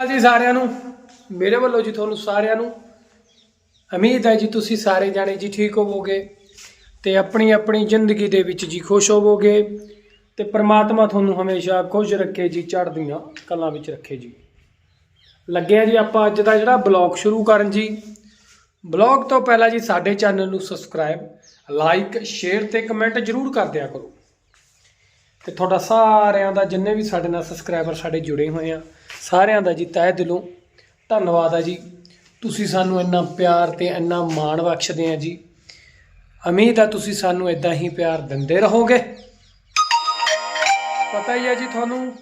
ਸਤਿ ਜੀ ਸਾਰਿਆਂ ਨੂੰ, ਮੇਰੇ ਵੱਲੋਂ ਜੀ ਤੁਹਾਨੂੰ ਸਾਰਿਆਂ ਨੂੰ ਉਮੀਦ ਹੈ ਜੀ ਤੁਸੀਂ ਸਾਰੇ ਜਾਣੇ ਜੀ ਠੀਕ ਹੋਵੋਗੇ ਤੇ ਆਪਣੀ ਆਪਣੀ ਜ਼ਿੰਦਗੀ ਦੇ ਵਿੱਚ ਜੀ ਖੁਸ਼ ਹੋਵੋਗੇ ਤੇ ਪ੍ਰਮਾਤਮਾ ਤੁਹਾਨੂੰ ਹਮੇਸ਼ਾ ਖੁਸ਼ ਰੱਖੇ ਜੀ, ਚੜ੍ਹਦੀਆਂ ਕਲਾਂ ਵਿੱਚ ਰੱਖੇ ਜੀ। ਲੱਗਿਆ ਜੀ ਆਪਾਂ ਅੱਜ ਦਾ ਜਿਹੜਾ ਬਲੌਗ ਸ਼ੁਰੂ ਕਰਨ ਜੀ। ਬਲੌਗ ਤੋਂ ਪਹਿਲਾਂ ਜੀ ਸਾਡੇ ਚੈਨਲ ਨੂੰ ਸਬਸਕ੍ਰਾਈਬ, ਲਾਈਕ, ਸ਼ੇਅਰ ਤੇ ਕਮੈਂਟ ਜਰੂਰ ਕਰ ਦਿਆ ਕਰੋ। ਤੇ ਤੁਹਾਡਾ ਸਾਰਿਆਂ ਦਾ ਜਿੰਨੇ ਵੀ ਸਾਡੇ ਨਾਲ ਸਬਸਕ੍ਰਾਈਬਰ ਸਾਡੇ ਜੁੜੇ ਹੋਏ ਆ ਸਾਰਿਆਂ ਦਾ ਜੀ ਤਹਿ ਦਿਲੋਂ ਧੰਨਵਾਦ ਆ ਜੀ। ਤੁਸੀਂ ਸਾਨੂੰ ਇੰਨਾ ਪਿਆਰ ਤੇ ਇੰਨਾ ਮਾਣ ਬਖਸ਼ਦੇ ਆ ਜੀ। ਉਮੀਦ ਆ ਤੁਸੀਂ ਸਾਨੂੰ ਇਦਾਂ ਹੀ ਪਿਆਰ ਦਿੰਦੇ ਰਹੋਗੇ। ਪਤਾ ਹੀ ਹੈ ਜੀ ਤੁਹਾਨੂੰ,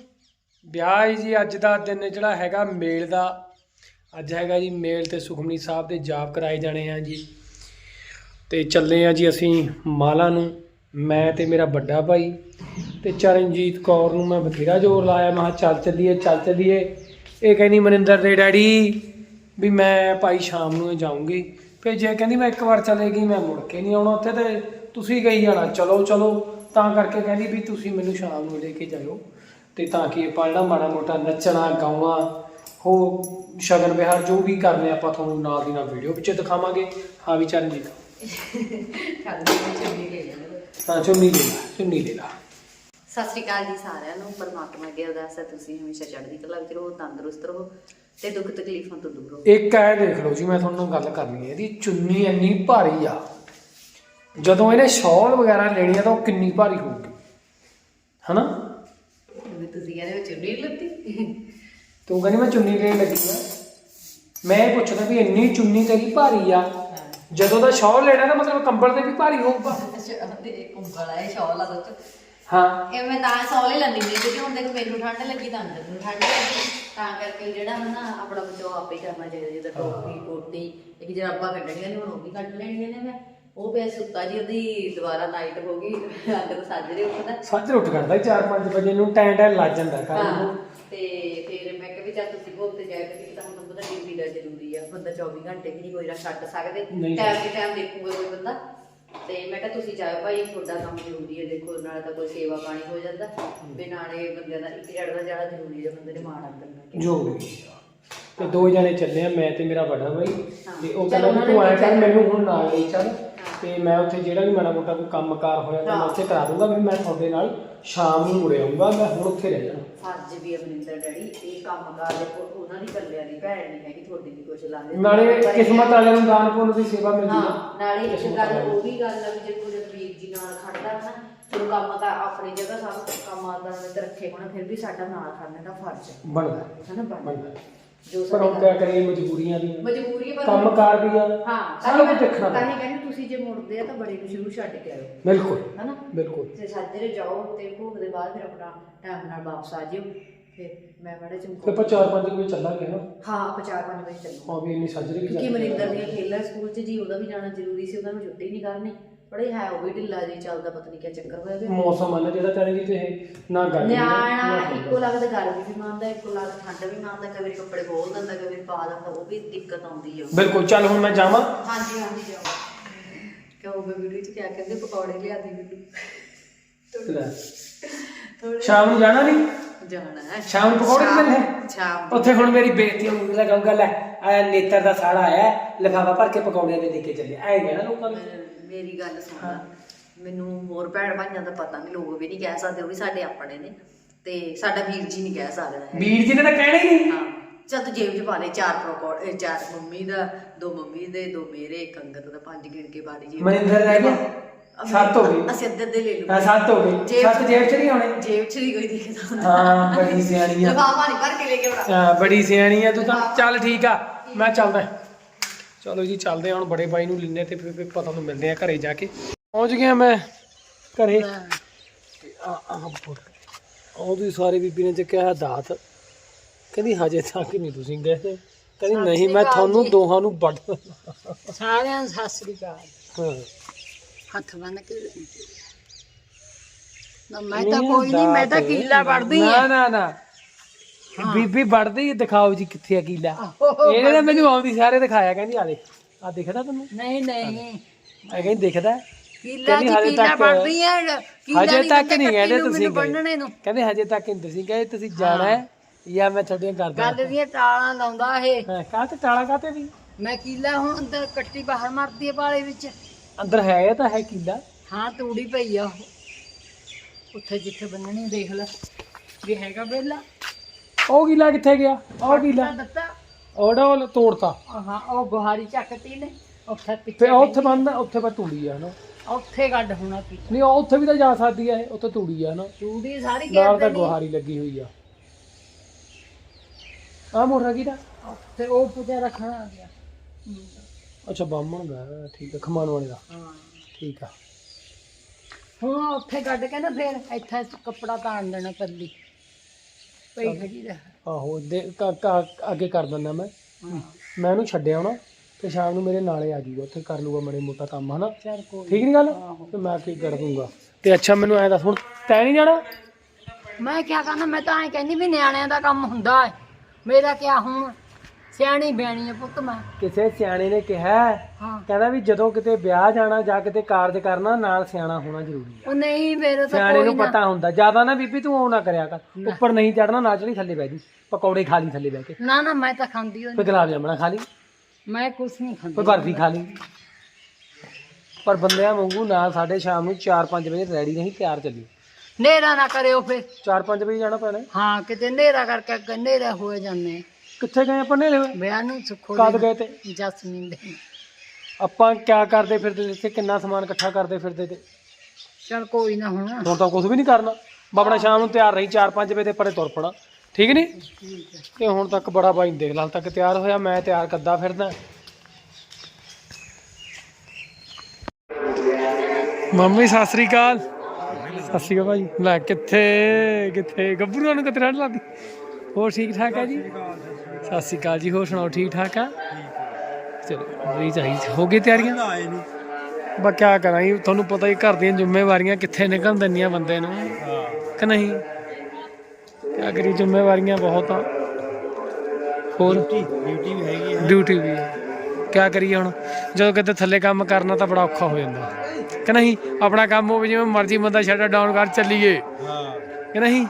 ਵਿਆਹ ਹੈ ਜੀ ਅੱਜ ਦਾ ਦਿਨ ਜਿਹੜਾ ਹੈਗਾ ਮੇਲ ਦਾ। ਅੱਜ ਹੈਗਾ ਜੀ ਮੇਲ ਤੇ ਸੁਖਮਨੀ ਸਾਹਿਬ ਦੇ ਜਾਪ ਕਰਾਏ ਜਾਣੇ ਆ ਜੀ। ਤੇ ਚੱਲੇ ਆ ਜੀ ਅਸੀਂ ਮਾਲਾ ਨੂੰ। ਮੈਂ ਤੇ ਮੇਰਾ ਵੱਡਾ ਭਾਈ ਤੇ ਚਰਨਜੀਤ ਕੌਰ ਨੂੰ ਮੈਂ ਬਥੇਰਾ ਜ਼ੋਰ ਲਾਇਆ, ਮੈਂ ਕਿਹਾ, ਚੱਲ ਚੱਲੀਏ ਚੱਲ ਚੱਲੀਏ। ਇਹ ਕਹਿੰਦੀ, ਮਨਿੰਦਰ ਦੇ ਡੈਡੀ ਵੀ ਮੈਂ ਭਾਈ ਸ਼ਾਮ ਨੂੰ ਹੀ ਜਾਊਂਗੀ। ਫਿਰ ਜੇ ਕਹਿੰਦੀ, ਮੈਂ ਇੱਕ ਵਾਰ ਚਲੇਗੀ ਮੈਂ ਮੁੜ ਕੇ ਨਹੀਂ ਆਉਣਾ ਉੱਥੇ ਤੇ ਤੁਸੀਂ ਗਈ ਜਾਣਾ, ਚਲੋ ਚਲੋ। ਤਾਂ ਕਰਕੇ ਕਹਿੰਦੀ ਵੀ ਤੁਸੀਂ ਮੈਨੂੰ ਸ਼ਾਮ ਨੂੰ ਲੈ ਕੇ ਜਾਇਓ ਤੇ ਤਾਂ ਕਿ ਆਪਾਂ ਜਿਹੜਾ ਮਾੜਾ ਮੋਟਾ ਨੱਚਣਾ, ਗਾਉਣਾ, ਹੋ ਸ਼ਗਨ ਵਿਹਾਰ, ਜੋ ਵੀ ਕਰਨੇ ਆਪਾਂ ਤੁਹਾਨੂੰ ਨਾਲ ਦੀ ਨਾਲ ਵੀਡੀਓ ਵਿੱਚ ਦਿਖਾਵਾਂਗੇ। ਹਾਂ ਵੀ ਚਰਨਜੀਤ। ਠੰਡੀ ਵਿੱਚ ਚੁੰਨੀ ਤਾਂ ਚੁੰਨੀ ਲੈ ਲਾ ਚੁੰਨੀ ਲੈ ਲਾ। ਸਤਿ ਸ਼੍ਰੀ ਅਕਾਲ ਜੀ ਸਾਰਿਆਂ ਨੂੰ ਪਰਮਾਤਮਾ ਅੱਗੇ ਅਰਦਾਸ ਹੈ ਤੁਸੀਂ ਹਮੇਸ਼ਾ ਚੜ੍ਹਦੀ ਕਲਾ ਵਿੱਚ ਰਹੋ ਤੰਦਰੁਸਤ ਰਹੋ ਤੇ ਦੁੱਖ ਤਕਲੀਫਾਂ ਤੋਂ ਦੂਰ ਰਹੋ। ਇੱਕ ਐ ਦੇਖ ਲਓ ਜੀ ਮੈਂ ਤੁਹਾਨੂੰ ਗੱਲ ਕਰਨੀ ਹੈ ਇਹਦੀ ਚੁੰਨੀ ਇੰਨੀ ਭਾਰੀ ਆ। ਜਦੋਂ ਇਹਨੇ ਸ਼ਾਲ ਵਗੈਰਾ ਲੈਣੀ ਆ ਤਾਂ ਉਹ ਕਿੰਨੀ ਭਾਰੀ ਹੋਊਗੀ ਹਨਾ? ਵੀ ਤੁਸੀਂ ਕਹਿੰਦੇ ਹੋ ਚੁੰਨੀ ਲੱਤੀ? ਤੂੰ ਕਹਿੰਦੀ ਮੈਂ ਚੁੰਨੀ ਲੈਣ ਲੱਗੀ ਆ। ਮੈਂ ਇਹ ਪੁੱਛਦਾ ਵੀ ਇੰਨੀ ਚੁੰਨੀ ਤੇਰੀ ਭਾਰੀ ਆ ਜਦੋਂ ਦਾ ਸ਼ਾਲ ਲੈਣਾ ਤਾਂ ਮਤਲਬ ਕੰਬਲ ਤੇ ਵੀ ਭਾਰੀ ਹੋਊਗਾ। ਅੱਛਾ ਤੇ ਕੰਬਲ ਹੈ ਸ਼ਾਲ ਆ ਸੱਚ। ਹਾਂ। ਇਹ ਮੈਂ ਤਾਂ ਸੌਲੇ ਲੈਂਦੀ ਨਹੀਂ ਕਿਉਂਕਿ ਹੁਣ ਦੇਖ ਮੈਨੂੰ ਠੰਡ ਲੱਗੀ ਤਾਂ ਅੰਦਰ ਨੂੰ ਠੰਡ ਲੱਗੀ। ਤਾਂ ਕਰਕੇ ਜਿਹੜਾ ਹੁਣ ਨਾ ਆਪਣਾ ਬਚਾਓ ਆਪੇ ਕਰਨਾ ਚਾਹੀਦਾ ਜਿੱਦਾਂ ਟੋਪੀ ਕੋਟੀ ਇੱਕ ਜਰਾਬਾਂ ਕੱਢਣੀਆਂ ਨੇ ਹੁਣ ਉਹ ਵੀ ਕੱਢ ਲੈਣੀਆਂ ਨੇ ਮੈਂ। ਉਹ ਪਿਆ ਸੁੱਤਾ ਜੀ ਉਹਦੀ ਦੁਬਾਰਾ ਨਾਈਟ ਹੋ ਗਈ ਸਾਜਰੇ ਉੱਠਦਾ ਉੱਠ ਕਰਦਾ 4-5 ਵਜੇ ਨੂੰ ਟੈਂ ਟੈਂ ਲੱਜ ਜਾਂਦਾ ਕਰ ਹਾਂ ਤੇ ਫਿਰ ਮੈਂ ਕਿਹਾ ਵੀ ਚੱਲ ਤੁਸੀਂ ਭੋਗ ਤੇ ਜਾਇਆ ਕਿ ਤਾਂ ਹੁਣ ਤੁਹਾਨੂੰ ਪਤਾ ਡਿਊਟੀ ਦਾ ਜ਼ਰੂਰੀ ਆ ਬੰਦਾ 24 ਘੰਟੇ ਵੀ ਨਹੀਂ ਕੋਈ ਨਾ ਛੱਡ ਸਕਦੇ। ਨਹੀਂ। ਟਾਈਮ ਦੇ ਟਾਈਮ ਦੇਖੂਗਾ ਕੋਈ ਬੰਦਾ। ਤੇ ਮੈਂ ਕਿਹਾ ਤੁਸੀਂ ਜਾਓ ਭਾਈ ਤੁਹਾਡਾ ਕੰਮ ਜ਼ਰੂਰੀ ਹੈ ਦੇਖੋ ਨਾਲੇ ਤਾਂ ਕੋਈ ਸੇਵਾ ਪਾਣੀ ਹੋ ਜਾਂਦਾ। ਵੀ ਨਾਲੇ ਬੰਦਿਆਂ ਦਾ ਇੱਕ ਜੜ ਦਾ ਜਾਣਾ ਜ਼ਰੂਰੀ ਹੈ ਬੰਦੇ ਨੇ ਮਾਣ ਅੰਦਰ ਜੋ ਵੀ ਆ। ਤੇ ਦੋ ਜਣੇ ਚੱਲੇ ਆ ਮੈਂ ਤੇ ਮੇਰਾ ਵੱਡਾ ਭਾਈ ਤੇ ਉਹ ਚਲੋ ਕਹਿੰਦਾ ਤੂੰ ਆਇਆ ਕਰ ਮੈਨੂੰ ਹੁਣ ਨਾਲ ਲਈ ਚੱਲ। ਤੇ ਮੈਂ ਉੱਥੇ ਜਿਹੜਾ ਵੀ ਮਾੜਾ ਮੋਟਾ ਕੋਈ ਕੰਮਕਾਰ ਹੋਇਆ ਤਾਂ ਮੈਂ ਹਾਂ। ਉੱਥੇ ਕਰਾ ਦੂੰਗਾ ਵੀ ਮੈਂ ਤੁਹਾਡੇ ਨਾਲ ਸ਼ਾਮ ਨੂੰ ਮੁੜ ਆਊਂਗਾ ਮੈਂ ਹੁਣ ਉੱਥੇ ਰਹਿ ਜਾਣਾ ਫਰਜ਼ ਵੀ ਅਮਰਿੰਦਰ ਡੈਡੀ ਇਹ ਕੰਮ ਕਾਰ ਦੇਖੋ ਉਹਨਾਂ ਦੀ ਕੱਲਿਆਂ ਦੀ ਭੈਣ ਨਹੀਂ ਹੈਗੀ ਤੁਹਾਡੀ ਵੀ ਕੁਛ ਲਾਗੇ ਨਾਲੇ ਕਿਸਮਤ ਵਾਲਿਆਂ ਨੂੰ ਦਾਨ ਪੁੰਨ ਦੀ ਸੇਵਾ ਮਿਲਦੀ ਹਾਂ ਨਾਲੇ ਇੱਕ ਗੱਲ ਉਹ ਵੀ ਗੱਲ ਆ ਵੀ ਜੇ ਕੋਈ ਵੀਰ ਜੀ ਨਾਲ ਖੜਦਾ ਨਾ ਚਲੋ ਕੰਮ ਤਾਂ ਆਪਣੀ ਜਗ੍ਹਾ ਸਭ ਕੰਮ ਆਦਾ ਤੇ ਰੱਖੇ ਹੋਣਾ ਫਿਰ ਵੀ ਸਾਡਾ ਨਾਲ ਖੜਨੇ ਦਾ ਫਰਜ਼ ਹੈ। ਨੂੰ ਬਣਦਾ ਹਨਾ ਬਣ ਬਣਦਾ। ਜੋ ਪਰ ਹੁਣ ਸਾਡੇ ਕਿਆ ਕਰੀਏ ਮਜਬੂਰੀਆਂ ਦੀ ਮਜਬੂਰੀ ਹੈ ਪਰ ਕੰਮਕਾਰ ਦੀ ਆ। ਹਾਂ ਸਾਰਾ ਕੁਝ ਦੇਖਣਾ ਤਾਂ ਹੀ ਪੈਂਦਾ। ਕਹਿੰਦੇ ਤੁਸੀਂ ਜੇ ਮੁੜਦੇ ਆ ਤਾਂ ਬੜੇ ਨੂੰ ਛੱਡ ਕੇ ਆਇਓ। ਬਿਲਕੁਲ ਹਨਾ? ਬਿਲਕੁਲ। ਤੇ ਸਾਜਰੇ ਜਾਓ ਤੇ ਭੋਗ ਦੇ ਬਾਅਦ ਫਿਰ ਆਪਣਾ ਟਾਈਮ ਨਾਲ ਵਾਪਸ ਆ ਜਿਓ। ਫਿਰ ਮੈਂ ਬੜੇ ਤੇ ਚੰਕੋ ਆਪਾਂ 4-5 ਵਜੇ ਚੱਲਾਂਗੇ ਨਾ। ਹਾਂ ਆਪਾਂ ਚਾਰ ਪੰਜ ਵਜੇ ਚੱਲੂ ਹਾਂ ਵੀ ਇੰਨੀ ਸੱਜਰੀ ਵੀ ਕਿਉਂਕਿ ਮਨਿੰਦਰ। ਦੀਆਂ ਖੇਲਾਂ ਸਕੂਲ 'ਚ ਜੀ ਉਹਦਾ ਵੀ ਜਾਣਾ ਜ਼ਰੂਰੀ ਸੀ ਉਹਦਾ ਨੂੰ ਛੁੱਟੀ ਨਹੀਂ ਕਰਨੀ। ਬੜੇ ਹੈ ਉਹ ਵੀ ਢਿੱਲਾ ਜੀ ਚੱਲਦਾ ਪਤਾ ਨਹੀਂ ਕੀ ਚੱਕਰ ਹੋਇਆ ਗਿਆ ਮੌਸਮ ਆ ਨਾ ਜਿਹੜਾ ਤੇਰੇ ਜੀ ਤੇ ਇਹ ਨਾ ਗਰਮੀ ਆ, ਨਾ ਠੰਡ ਆ। ਇੱਕੋ ਲੱਗਦਾ ਗਰਮੀ ਵੀ ਮੰਨਦਾ ਇੱਕੋ ਲੱਗਦਾ ਠੰਡ ਵੀ ਮੰਨਦਾ ਕਦੇ ਕੱਪੜੇ ਖੋਲ ਦਿੰਦਾ ਕਦੇ ਪਾ ਦਿੰਦਾ ਉਹ ਵੀ ਦਿੱਕਤ ਆਉਂਦੀ ਆ। ਬਿਲਕੁਲ ਚੱਲ ਹੁਣ ਮੈਂ ਜਾਵਾਂ। ਹਾਂਜੀ ਹਾਂਜੀ ਜਾਓ। ਕਹੋਗੇ ਵੀਡੀਓ 'ਚ ਕਿਆ ਕਹਿੰਦੇ ਪਕੌੜੇ ਲਿਆ ਦੀ ਲੈ। ਥੋੜੇ ਸ਼ਾਮ ਨੂੰ ਜਾਣਾ ਨਹੀਂ ਜਾਣਾ ਹੈ। ਸ਼ਾਮ ਨੂੰ ਪਕੌੜੇ ਸ਼ਾਮ- ਮਿਲਣੇ? ਸ਼ਾਮ ਉੱਥੇ ਹੁਣ ਮੇਰੀ ਬੇਇੱਜ਼ਤੀ ਹੋਊਗੀ ਲਗਾਉਂਗਾ ਲੈ ਆਇਆ ਨੇਤਰ ਦਾ ਸਾੜਾ ਆਇਆ ਲਿਫਾਫਾ ਭਰ ਕੇ ਪਕੌੜਿਆਂ ਦੇ ਦੇ ਕੇ ਚੱਲੇ। ਐ ਕਹਿਣਾ ਲੋਕਾਂ ਨੂੰ। ਮੈਂ- ਮੇਰੀ ਗੱਲ ਸੁਣ। ਮੈਨੂੰ ਹੋਰ ਭੈਣ ਭਾਈਆਂ ਦਾ ਪਤਾ ਨਹੀਂ ਲੋਕ ਵੀ ਨਹੀਂ ਕਹਿ ਸਕਦੇ ਉਹ ਵੀ ਸਾਡੇ ਆਪਣੇ ਨੇ। ਤੇ ਸਾਡਾ ਵੀਰ ਜੀ ਨਹੀਂ ਕਹਿ ਸਕਦਾ ਹੈ ਵੀਰ ਜੀ ਨੇ ਤਾਂ ਕਹਿਣਾ ਹੀ ਨਹੀਂ। ਹਾਂ। ਚੱਲ ਤੂੰ ਜੇਬ 'ਚ ਪਾ ਲੈ ਚਾਰ ਪਕੌੜੇ ਚਾਰ ਮੰਮੀ ਦਾ ਦੋ ਮੰਮੀ ਦੇ ਦੋ ਮੇਰੇ ਇੱਕ ਅੰਗਤ ਦਾ ਪੰਜ ਗਿਣ ਕੇ ਜੇਬ 'ਚ। ਮਨਿੰਦਰ ਰਹਿ ਗਿਆ। ਸੱਤ ਹੋ ਗਈ ਅਸੀਂ ਅੱਧੇ ਅੱਧੇ ਲੈ ਲੂ ਹਾਂ ਸੱਤ ਹੋ ਗਈ ਸੱਤ ਜੇਬ ਚ ਨਹੀਂ ਆਉਣੇ? ਜੇਬ 'ਚ ਨਹੀਂ ਕੋਈ ਦਿਖਦਾ ਹਾਂ ਬੜੀ ਸਿਆਣੀ ਆ। ਲਫਾਫਾ ਨਹੀਂ ਭਰ ਕੇ ਲੈ ਕੇ ਬੜਾ ਹਾਂ, ਬੜੀ ਸਿਆਣੀ ਆ ਤੂੰ ਤਾਂ। ਚੱਲ ਠੀਕ ਆ ਮੈਂ ਚੱਲਦਾ। ਚਲੋ ਜੀ ਚੱਲਦੇ ਹਾਂ ਹੁਣ ਬੜੇ ਬਾਈ ਨੂੰ ਲੈਣੇ ਤੇ ਫਿਰ ਪਤਾ ਨੂੰ ਮਿਲਦੇ ਆ ਘਰੇ ਜਾ ਕੇ। ਪਹੁੰਚ ਗਿਆ ਮੈਂ ਘਰੇ। ਆ ਆ ਉਹਦੀ ਸਾਰੇ ਬੀਬੀ ਨੇ ਚੱਕਿਆ ਹੈ ਦਾਤ। ਕਹਿੰਦੀ ਹਜੇ ਤੱਕ ਨਹੀਂ ਤੁਸੀਂ ਗਏ ਕਹਿੰਦੀ ਨਹੀਂ ਮੈਂ ਤੁਹਾਨੂੰ ਦੋਹਾਂ ਨੂੰ ਵੱਢ ਸਾਰਿਆਂ ਨੂੰ ਸਤਿ ਸ੍ਰੀ ਅਕਾਲ। ਹਾਂ। ਹੱਥ ਬੰਨ ਕੇ ਨਾ ਮੈਂ ਤਾਂ ਕੋਈ ਨਹੀਂ ਮੈਂ ਤਾਂ ਕੀਲਾ ਵੜਦੀ ਨਾ ਆ ਨਾ ਨਾ। ਬੀਬੀ ਵੱਢਦੀ ਆ, ਦਿਖਾਓ ਜੀ ਕਿੱਥੇ ਆ ਕੀਲਾ ਇਹਨੇ ਤਾਂ ਮੈਨੂੰ ਆਉਂਦੀ ਸਾਰੇ ਦਿਖਾਇਆ ਕਹਿੰਦੀ ਆ ਦੇਖ ਆ ਦਿਖਦਾ ਤੈਨੂੰ? ਨਹੀਂ ਨਹੀਂ। ਮੈਂ ਕਹਿੰਦੀ ਦਿਖਦਾ ਕੀਲਾ ਹਜੇ ਕੀਲਾ ਵੜਦੀ ਆ। ਕੀਲਾ ਹਜੇ ਤੱਕ ਨਹੀਂ ਕਹਿੰਦੇ ਤੁਸੀਂ ਕਹਿੰਦੇ ਹਜੇ ਤੱਕ ਨਹੀਂ ਤੁਸੀਂ ਗਏ ਤੁਸੀਂ ਜਾਣਾ ਹੈ ਯਾ ਮੈਂ ਤੁਹਾਡੀਆਂ ਕਰਦਾ ਗੱਲ ਦੀਆਂ ਟਾਲਾਂ ਲਾਉਂਦਾ ਇਹ। ਹਾਂ ਕਾਹ ਤੇ ਟਾਲਾ ਕਾਤੇ ਵੀ? ਮੈਂ ਕੀਲਾ ਹੁਣ ਅੰਦਰ ਕੱਟੀ ਬਾਹਰ ਮਾਰਦੀ ਹੈ ਬਾਲੇ ਵਿੱਚ। ਅੰਦਰ ਹੈ ਇਹ ਤਾਂ ਹੈ ਕੀਲਾ। ਹਾਂ ਤੂੜੀ ਪਈ ਆ ਉਹ। ਉੱਥੇ ਜਿੱਥੇ ਬੰਨਣੀ ਦੇਖ ਲੈ। ਵੀ ਹੈਗਾ ਬੇਲਾ ਉਹ ਕੀਲਾ ਕਿੱਥੇ ਗਿਆ? ਉਹ ਕੀਲਾ। ਦਿੱਤਾ। ਉਹਦਾ ਉਹ ਤੋੜਤਾ। ਹਾਂ ਉਹ ਗੁਹਾਰੀ ਚੱਕਤੀ ਨੇ। ਉੱਥੇ ਤੇ ਪਿੱਛੇ ਉਹ ਉੱਥੇ ਬੰਦ ਉੱਥੇ ਪਰ ਤੂੜੀ ਆ ਨਾ ਉੱਥੇ ਗੱਡ ਹੋਣਾ ਪੀ ਨਹੀਂ ਉਹ ਉੱਥੇ ਵੀ ਤਾਂ ਜਾ ਸਕਦੀ ਆ ਇਹ ਉੱਥੇ ਤੂੜੀ ਆ ਨਾ ਤੂੜੀ ਸਾਰੀ ਨਾਲ ਤਾਂ ਗੁਹਾਰੀ ਲੱਗੀ ਹੋਈ ਆ। ਆ ਮੋਟਰ ਕੀ ਦਾ ਤੇ ਉਹ ਪੁੱਜਾ ਰੱਖਣਾ ਆ ਗਿਆ। ਅੱਛਾ ਬਾਹਮਣ ਦਾ ਠੀਕ ਆ ਖਮਾਨ ਵਾਲੇ ਦਾ। ਹਾਂ। ਠੀਕ ਆ। ਹੁਣ ਉੱਥੇ ਕੱਢ ਕੇ ਨਾ ਫੇਰ ਇੱਥੇ ਕੱਪੜਾ ਤਾਣ ਦੇਣਾ ਪੱਲੀ ਪਈ ਖੜੀ ਰਹਿ ਆਹੋ ਦੇ ਕ- ਕ- ਅੱਗੇ ਕਰ ਦਿੰਦਾ ਮੈਂ। ਹਾਂ। ਮੈਂ ਉਹਨੂੰ ਛੱਡਿਆ ਹੋਣਾ ਤੇ ਸ਼ਾਮ ਨੂੰ ਮੇਰੇ ਨਾਲੇ ਆ ਜਾਊਗਾ ਉੱਥੇ ਕਰ ਲੂਗਾ ਮੜੇ ਮੋਟਾ ਕੰਮ ਹਨਾ? ਚੱਲ ਕੋਈ ਠੀਕ ਨਹੀਂ ਗੱਲ? ਆਹੋ। ਤੇ ਮੈਂ ਕੀ ਕਰ ਦੂੰਗਾ ਤੇ ਅੱਛਾ ਮੈਨੂੰ ਐ ਦੱਸ ਹੁਣ ਤੈਂ ਨਹੀਂ ਜਾਣਾ? ਮੈਂ ਕਿਆ ਕਰਨਾ ਮੈਂ ਤਾਂ ਐ ਕਹਿੰਦੀ ਵੀ ਨਿਆਣਿਆਂ ਦਾ ਕੰਮ ਹੁੰਦਾ ਹੈ ਮੇਰਾ ਕਿਆ ਹੁਣ? ਸਿਆਣੀ ਬਿਆਣੀ ਹੈ ਪੁੱਤ ਮੈਂ। ਕਿਸੇ ਸਿਆਣੇ ਨੇ ਕਿਹਾ ਹਾਂ ਕਹਿੰਦਾ ਵੀ ਜਦੋਂ ਕਿਤੇ ਵਿਆਹ ਜਾਣਾ ਜਾਂ ਕਿਤੇ ਕਾਰਜ ਕਰਨਾ ਨਾਲ ਸਿਆਣਾ ਹੋਣਾ ਜ਼ਰੂਰੀ ਹੈ ਉਹ ਨਹੀਂ ਮੇਰੇ ਤਾਂ ਸਿਆਣੇ ਕੋਈ ਨੂੰ ਨਾ। ਪਤਾ ਹੁੰਦਾ। ਜ਼ਿਆਦਾ ਨਾ ਬੀਬੀ ਤੂੰ ਉਹ ਨਾ ਕਰਿਆ ਕਰ। ਉੱਪਰ ਨਹੀਂ ਚੜਨਾ ਨਾ ਚੜੀ ਥੱਲੇ ਬਹਿ ਜੀ। ਪਕੌੜੇ ਖਾ ਲਈ ਥੱਲੇ ਬਹਿ ਕੇ। ਨਾ ਨਾ ਮੈਂ ਤਾਂ ਖਾਂਦੀ ਹੋਈ ਕੋਈ ਗੁਲਾਬ ਜਾਮਣਾ ਖਾ ਲਈ? ਮੈਂ ਕੁਛ ਨਹੀਂ ਕੋਈ ਖਾਂਦੀ ਬਰਫੀ ਖਾ ਲਈ? ਪਰ ਬੰਦਿਆਂ ਵਾਂਗੂ ਨਾਲ ਸਾਡੇ ਸ਼ਾਮ ਨੂੰ 4-5 ਵਜੇ ਰੈਡੀ ਨਹੀਂ ਤਿਆਰ ਚੱਲੀ ਨੇਰਾ ਨਾ ਕਰਿਓ ਫੇਰ। 4-5 ਵਜੇ ਜਾਣਾ ਪੈਣਾ। ਹਾਂ ਕਿਤੇ ਨੇਰਾ ਕਰਕੇ ਅੱਗੇ ਨੇਰਾ ਹੋਏ ਜਾਂਦੇ। ਕਿੱਥੇ ਗਏ ਆਪਾਂ ਨੇਲੇ ਹੋਏ? ਵਿਆਹ ਨੂੰ ਸੁੱਖੋ ਕਦ ਗਏ ਤੇ? ਜਸਮੀਨ ਦੇ। ਆਪਾਂ ਕਿਆ ਕਰਦੇ ਫਿਰਦੇ ਇੱਥੇ? ਕਿੰਨਾ ਸਮਾਨ ਇਕੱਠਾ ਕਰਦੇ ਫਿਰਦੇ ਤੇ? ਚਲ ਕੋਈ ਨਾ ਹੁਣ। ਹੁਣ ਤਾਂ ਕੁਝ ਵੀ ਨਹੀਂ ਕਰਨਾ। ਬਾਬਣਾ ਸ਼ਾਮ ਨੂੰ ਤਿਆਰ ਰਹੀ 4-5 ਵਜੇ ਤੇ ਪਰੇ ਤੁਰ ਪਣਾ ਠੀਕ ਨਹੀਂ? ਠੀਕ ਹੈ। ਤੇ ਹੁਣ ਤੱਕ ਬੜਾ ਬਾਈ ਦੇਖ ਲਾ ਹਾਲੇ ਤੱਕ ਤਿਆਰ ਹੋਇਆ ਮੈਂ ਤਿਆਰ ਕੱਦਾ ਫਿਰਦਾ। ਮੰਮੀ ਸਤਿ ਸ੍ਰੀ ਅਕਾਲ। ਸਤਿ ਸ੍ਰੀ ਅਕਾਲ ਭਾਈ। ਲੈ ਕਿੱਥੇ ਕਿੱਥੇ? ਗੱਭਰੂਆਂ ਨੂੰ ਕਿੱਥੇ ਰਹਿਣ ਲੱਗੀ ਹੋਰ ਠੀਕ ਠਾਕ ਹੈ ਜੀ? ਸਤਿ ਸ੍ਰੀ ਅਕਾਲ ਜੀ ਹੋਰ ਸੁਣਾਓ ਠੀਕ ਠਾਕ ਆ? ਚਲੋ ਵੀ ਚਾਹੀਦੀ ਹੋ ਗਈ ਤਿਆਰੀਆਂ? ਬਾ ਕਿਆ ਕਰਾਂ ਜੀ ਤੁਹਾਨੂੰ ਪਤਾ ਹੀ ਘਰ ਦੀਆਂ ਜ਼ਿੰਮੇਵਾਰੀਆਂ ਕਿੱਥੇ ਨਿਕਲਣ ਦਿੰਦੀਆਂ ਬੰਦੇ ਨੂੰ ਕਿ ਨਹੀਂ? ਕਿਆ ਕਰੀ ਜ਼ਿੰਮੇਵਾਰੀਆਂ ਬਹੁਤ ਆ। ਹੋਰ? ਡਿਊਟੀ ਵੀ ਹੈਗੀ ਡਿਊਟੀ ਵੀ ਹੈ ਕਿਆ ਕਰੀਏ ਹੁਣ? ਜਦੋਂ ਕਿਤੇ ਥੱਲੇ ਕੰਮ ਕਰਨਾ ਤਾਂ ਬੜਾ ਔਖਾ ਹੋ ਜਾਂਦਾ। ਕਿ ਨਹੀਂ? ਆਪਣਾ ਕੰਮ ਹੋਵੇ ਜਿਵੇਂ ਮਰਜ਼ੀ ਬੰਦਾ ਸ਼ਟਰ ਡਾਊਨ ਕਰ ਚੱਲੀਏ। ਹਾਂ। ਕਿ ਨਹੀਂ?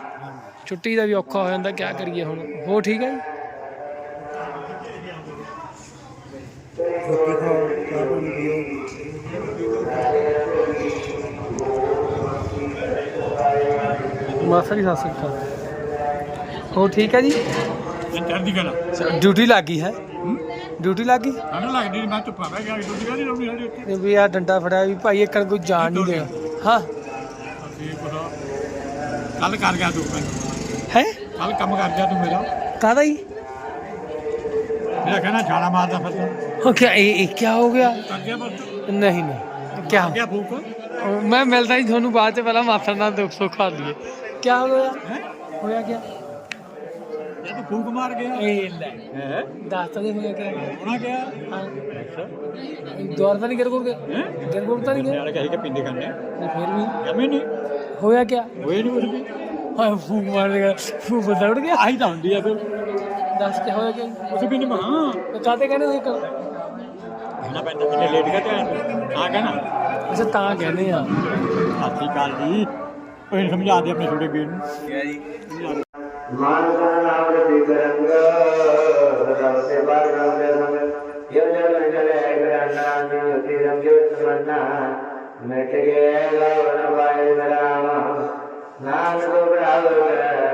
ਛੁੱਟੀ ਦਾ ਵੀ ਔਖਾ ਹੋ ਜਾਂਦਾ ਕਿਆ ਕਰੀਏ ਹੁਣ? ਹੋ ਠੀਕ ਹੈ ਜੀ ਰੋਟੀ ਖਾਓ ਚਾਹ ਪਾਣੀ ਪੀਓ ਮਾਸਾ ਜੀ ਸਤਿ ਸ੍ਰੀ ਅਕਾਲ। ਹੋ ਠੀਕ ਹੈ ਜੀ? ਚੜ੍ਹਦੀ ਕਲਾ। ਡਿਊਟੀ ਲੱਗ ਹੈ? ਡਿਊਟੀ ਲੱਗ ਸਾਨੂੰ ਲੱਗਦੀ ਨਹੀਂ ਮੈਂ ਧੁੱਪਾਂ ਬਹਿ ਗਿਆ ਡਿਊਟੀ ਕਾਹਦੀ ਲਾਉਣੀ ਸਾਡੇ ਉੱਤੇ ਵੀ ਆ ਡੰਡਾ ਫੜਿਆ ਵੀ ਭਾਈ ਇੱਕ ਕੋਈ ਜਾਣ ਨਹੀਂ ਦੇਗਾ ਹਾਂ। ਕੱਲ ਕਰ ਗਿਆ ਤੂੰ ਹੈ? ਕੱਲ ਕੰਮ ਕਰ ਗਿਆ ਤੂੰ ਮੇਰਾ। ਕਾਦਾ ਹੀ ਮੇਰਾ ਕਹਿਣਾ ਛਾਲਾ ਮਾਰਦਾ ਫਿਰਦਾ। ਹੋ ਗਿਆ ਇਹ ਇਹ ਕੀ ਹੋ ਗਿਆ? ਨਹੀਂ ਨਹੀਂ। ਕੀ ਗਿਆ ਮੈਂ ਮਿਲਦਾ ਹੀ ਤੁਹਾਨੂੰ ਬਾਅਦ ਚ ਪਹਿਲਾਂ ਮਾਫਰ ਨਾਲ ਦੁੱਖ ਸੁੱਖ ਆ ਲਈਏ। ਕੀ ਹੋਇਆ? ਹੈ? ਹੋਇਆ ਕੀ ਇਹ ਤੂੰ ਫੂਕ ਮਾਰ ਗਿਆ। ਇਹ ਲੈ। ਹੈ? ਦੱਸ ਤਾਂ ਦੇ ਹੋਇਆ ਕੀ ਹੋਣਾ ਗਿਆ ਹਾਂ। ਦੁਆਰ ਤਾਂ ਨਹੀਂ ਗਿਰ ਗੁਰ ਹੈ? ਗਿਰ ਗੁਰ ਤਾਂ ਨਹੀਂ ਨਾਲ ਕਹੀ ਕਿ ਪਿੰਡੇ ਕਰਨੇ ਨਹੀਂ, ਫਿਰ ਵੀ? ਜਮੇ ਨਹੀਂ ਹੋਇਆ ਕੀ ਹੋਏ ਨਹੀਂ ਕੁਝ ਵੀ। ਹਾਂ ਫੂਕ ਮਾਰ ਦੇਗਾ ਫੂਕ ਬੰਦਾ ਉੜ ਗਿਆ? ਆਹੀ ਤਾਂ ਹੁੰਦੀ ਆ ਫਿਰ। ਦੱਸ ਕੇ ਹੋਇਆ ਕੀ ਕੁਝ ਵੀ ਨਹੀਂ ਮਹਾ ਕਾਤੇ ਕਹਿੰਦੇ ਹੋ ਇੱਕ ਕਹਿਣਾ ਪੈਂਦਾ ਕਿੰਨੇ ਲੇਟ ਗਿਆ ਤੇ ਆ ਕਹਿਣਾ ਅੱਛਾ ਤਾਂ ਕਹਿੰਦੇ ਆ। ਸ਼੍ਰੀ ਅਕਾਲ ਜੀ। ਉਹ ਸਮਝਾ ਦੇ ਆਪਣੇ ਛੋਟੇ ਵੀਰ ਨੂੰ। ਮਾਨ ਨਾਮ ਦੇ ਕਰੰਗ ਰਮ ਸੇ ਬਾਰ ਰਮ ਦੇ ਜਨ ਜਲੇ ਗਰਨਾਨ ਤੇ ਰਮ ਜੋ ਮਿਟ ਗਏ ਗਵਨ ਪਾਏ ਰਾਮ ਨਾਮ ਗੋਬਰਾਵ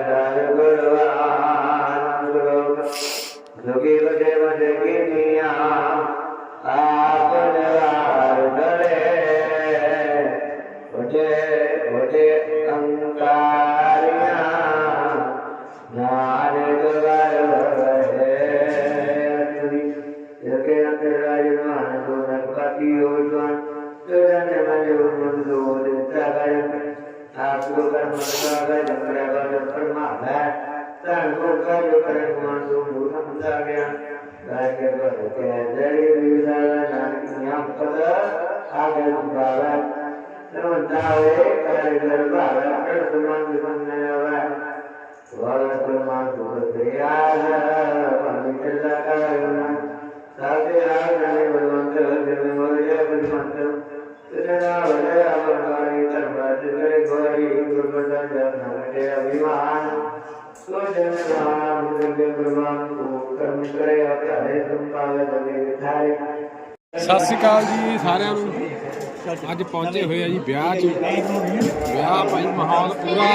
ਦਰ ਗੁਰਵਾਨ ਗੁਰੂ ਜੋਗੀ ਵਜੇ ਵਜੇ ਕੀਨੀਆਂ ਆਪ ਨਵਾਰ ਦਲੇ ਵਜੇ ਵਜੇ ਸਤਿ ਸ਼੍ਰੀ ਅਕਾਲ ਜੀ ਸਾਰਿਆਂ ਨੂੰ। ਅੱਜ ਪਹੁੰਚੇ ਹੋਏ ਆ ਜੀ ਵਿਆਹ 'ਚ। ਵਿਆਹ ਭਾਈ ਮਾਹੌਲ ਪੂਰਾ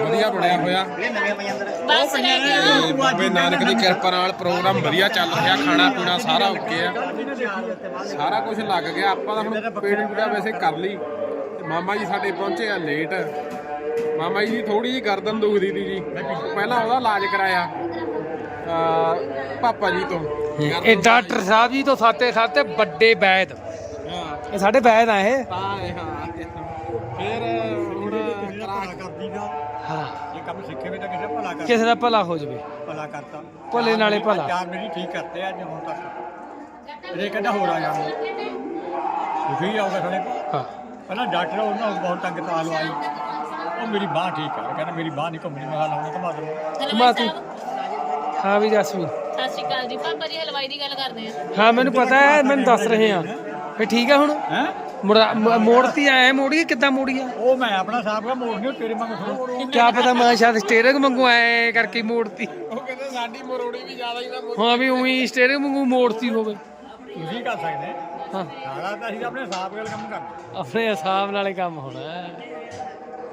ਵਧੀਆ ਬਣਿਆ ਹੋਇਆ। ਬਾਬੇ ਨਾਨਕ ਦੀ ਕਿਰਪਾ ਨਾਲ ਪ੍ਰੋਗਰਾਮ ਵਧੀਆ ਚੱਲ ਰਿਹਾ ਖਾਣਾ ਪੀਣਾ ਸਾਰਾ ਓਕੇ ਆ। ਸਾਰਾ ਕੁਝ ਲੱਗ ਗਿਆ। ਆਪਾਂ ਤਾਂ ਹੁਣ ਪੇੜੀ ਪੂੜਾ ਵੈਸੇ ਕਰ ਲਈ। ਮਾਮਾ ਜੀ ਸਾਡੇ ਪਹੁੰਚੇ ਆ ਲੇਟ ਮਾਮਾ ਜੀ ਦੀ ਥੋੜੀ ਜਿਹੀ ਗਰਦਨ ਦੁਖਦੀ ਸੀ ਜੀ। ਪਹਿਲਾਂ ਉਹਦਾ ਇਲਾਜ ਕਰਾਇਆ ਪਾਪਾ ਜੀ ਤੋਂ। ਇਹ ਡਾਕਟਰ ਸਾਹਿਬ ਜੀ ਤੋਂ ਸਾਤੇ ਸਾਤੇ ਵੱਡੇ ਵੈਦ। ਹਾਂ। ਇਹ ਸਾਡੇ ਵੈਦ ਆ ਇਹ। ਹਾਂ ਇਹ ਹਾਂ ਫਿਰ ਹੁਣ ਭਲਾ ਕਰਦੀ ਦਾ ਹਾਂ। ਇਹ ਕੰਮ ਸਿੱਖੇ ਵੀ ਤਾਂ ਕਿਸੇ ਭਲਾ ਕਰ ਕਿਸੇ ਦਾ ਭਲਾ ਹੋ ਜਾਵੇ। ਭਲਾ ਕਰਤਾ। ਭਲੇ ਨਾਲੇ ਭਲਾ। ਚਾਰ ਮੇਰੀ ਠੀਕ ਕਰਤੇ ਅੱਜ ਹੁਣ ਤੱਕ। ਇਹ ਕਹਿੰਦਾ ਹੋਰ ਆ ਜਾ ਦੁਖੀ ਆਉਗਾ ਥੋੜੇ ਹਾਂ। ਪਹਿਲਾਂ ਡਾਕਟਰ ਉਹਨਾਂ ਨੂੰ ਬਹੁਤ ਤੰਗ ਤਾਲ ਆਈ। ਉਹ ਮੇਰੀ ਬਾਹ ਠੀਕ ਕਰ ਕਹਿੰਦਾ ਮੇਰੀ ਬਾਹ ਨਹੀਂ ਘੁੰਮਣੀ ਮੈਂ ਹਾਲ ਉਹਨੇ ਘੁਮਾ ਦੂੰ ਘੁਮਾ ਤੂੰ। ਹਾਂ ਵੀ ਜਸਮੀਨ ਸਤਿ ਸ਼੍ਰੀ ਅਕਾਲ ਜੀ। ਪਾਪਾ ਜੀ ਹਲਵਾਈ ਦੀ ਗੱਲ ਕਰਦੇ ਆ। ਹਾਂ ਮੈਨੂੰ ਪਤਾ ਹੈ ਮੈਨੂੰ ਦੱਸ ਰਹੇ ਆ ਫੇ ਠੀਕ ਆ ਹੁਣ? ਹੈ? ਮੋੜਤੀ ਆਏ ਮੋੜੀ ਕਿੱਦਾਂ ਮੋੜੀ ਆ ਉਹ ਮੈਂ ਆਪਣਾ ਹਿਸਾਬ ਕਰ ਮੋੜ ਨਹੀਂ ਤੇਰੇ ਵਾਂਗ ਥੋੜਾ ਕਿਆ ਪਤਾ ਮੈਂ ਸ਼ਾਇਦ ਸਟੇਰਿੰਗ ਮੰਗੂ ਆਏ ਕਰਕੇ ਮੋੜਤੀ। ਉਹ ਕਹਿੰਦੇ ਸਾਡੀ ਮਰੋੜੀ ਵੀ ਜ਼ਿਆਦਾ ਹੀ ਨਾ ਹਾਂ ਵੀ ਉਹੀ ਸਟੇਰਿੰਗ ਮੰਗੂ ਮੋੜਤੀ ਹੋਵੇ। ਤੁਸੀਂ ਕਰ ਸਕਦੇ। ਹਾਂ ਸਾਰਾ ਤਾਂ ਅਸੀਂ ਆਪਣੇ ਹਿਸਾਬ ਨਾਲ ਕੰਮ ਕਰਦੇ। ਆਪਣੇ ਹਿਸਾਬ ਨਾਲ ਹੀ ਕੰਮ ਹੋਣਾ।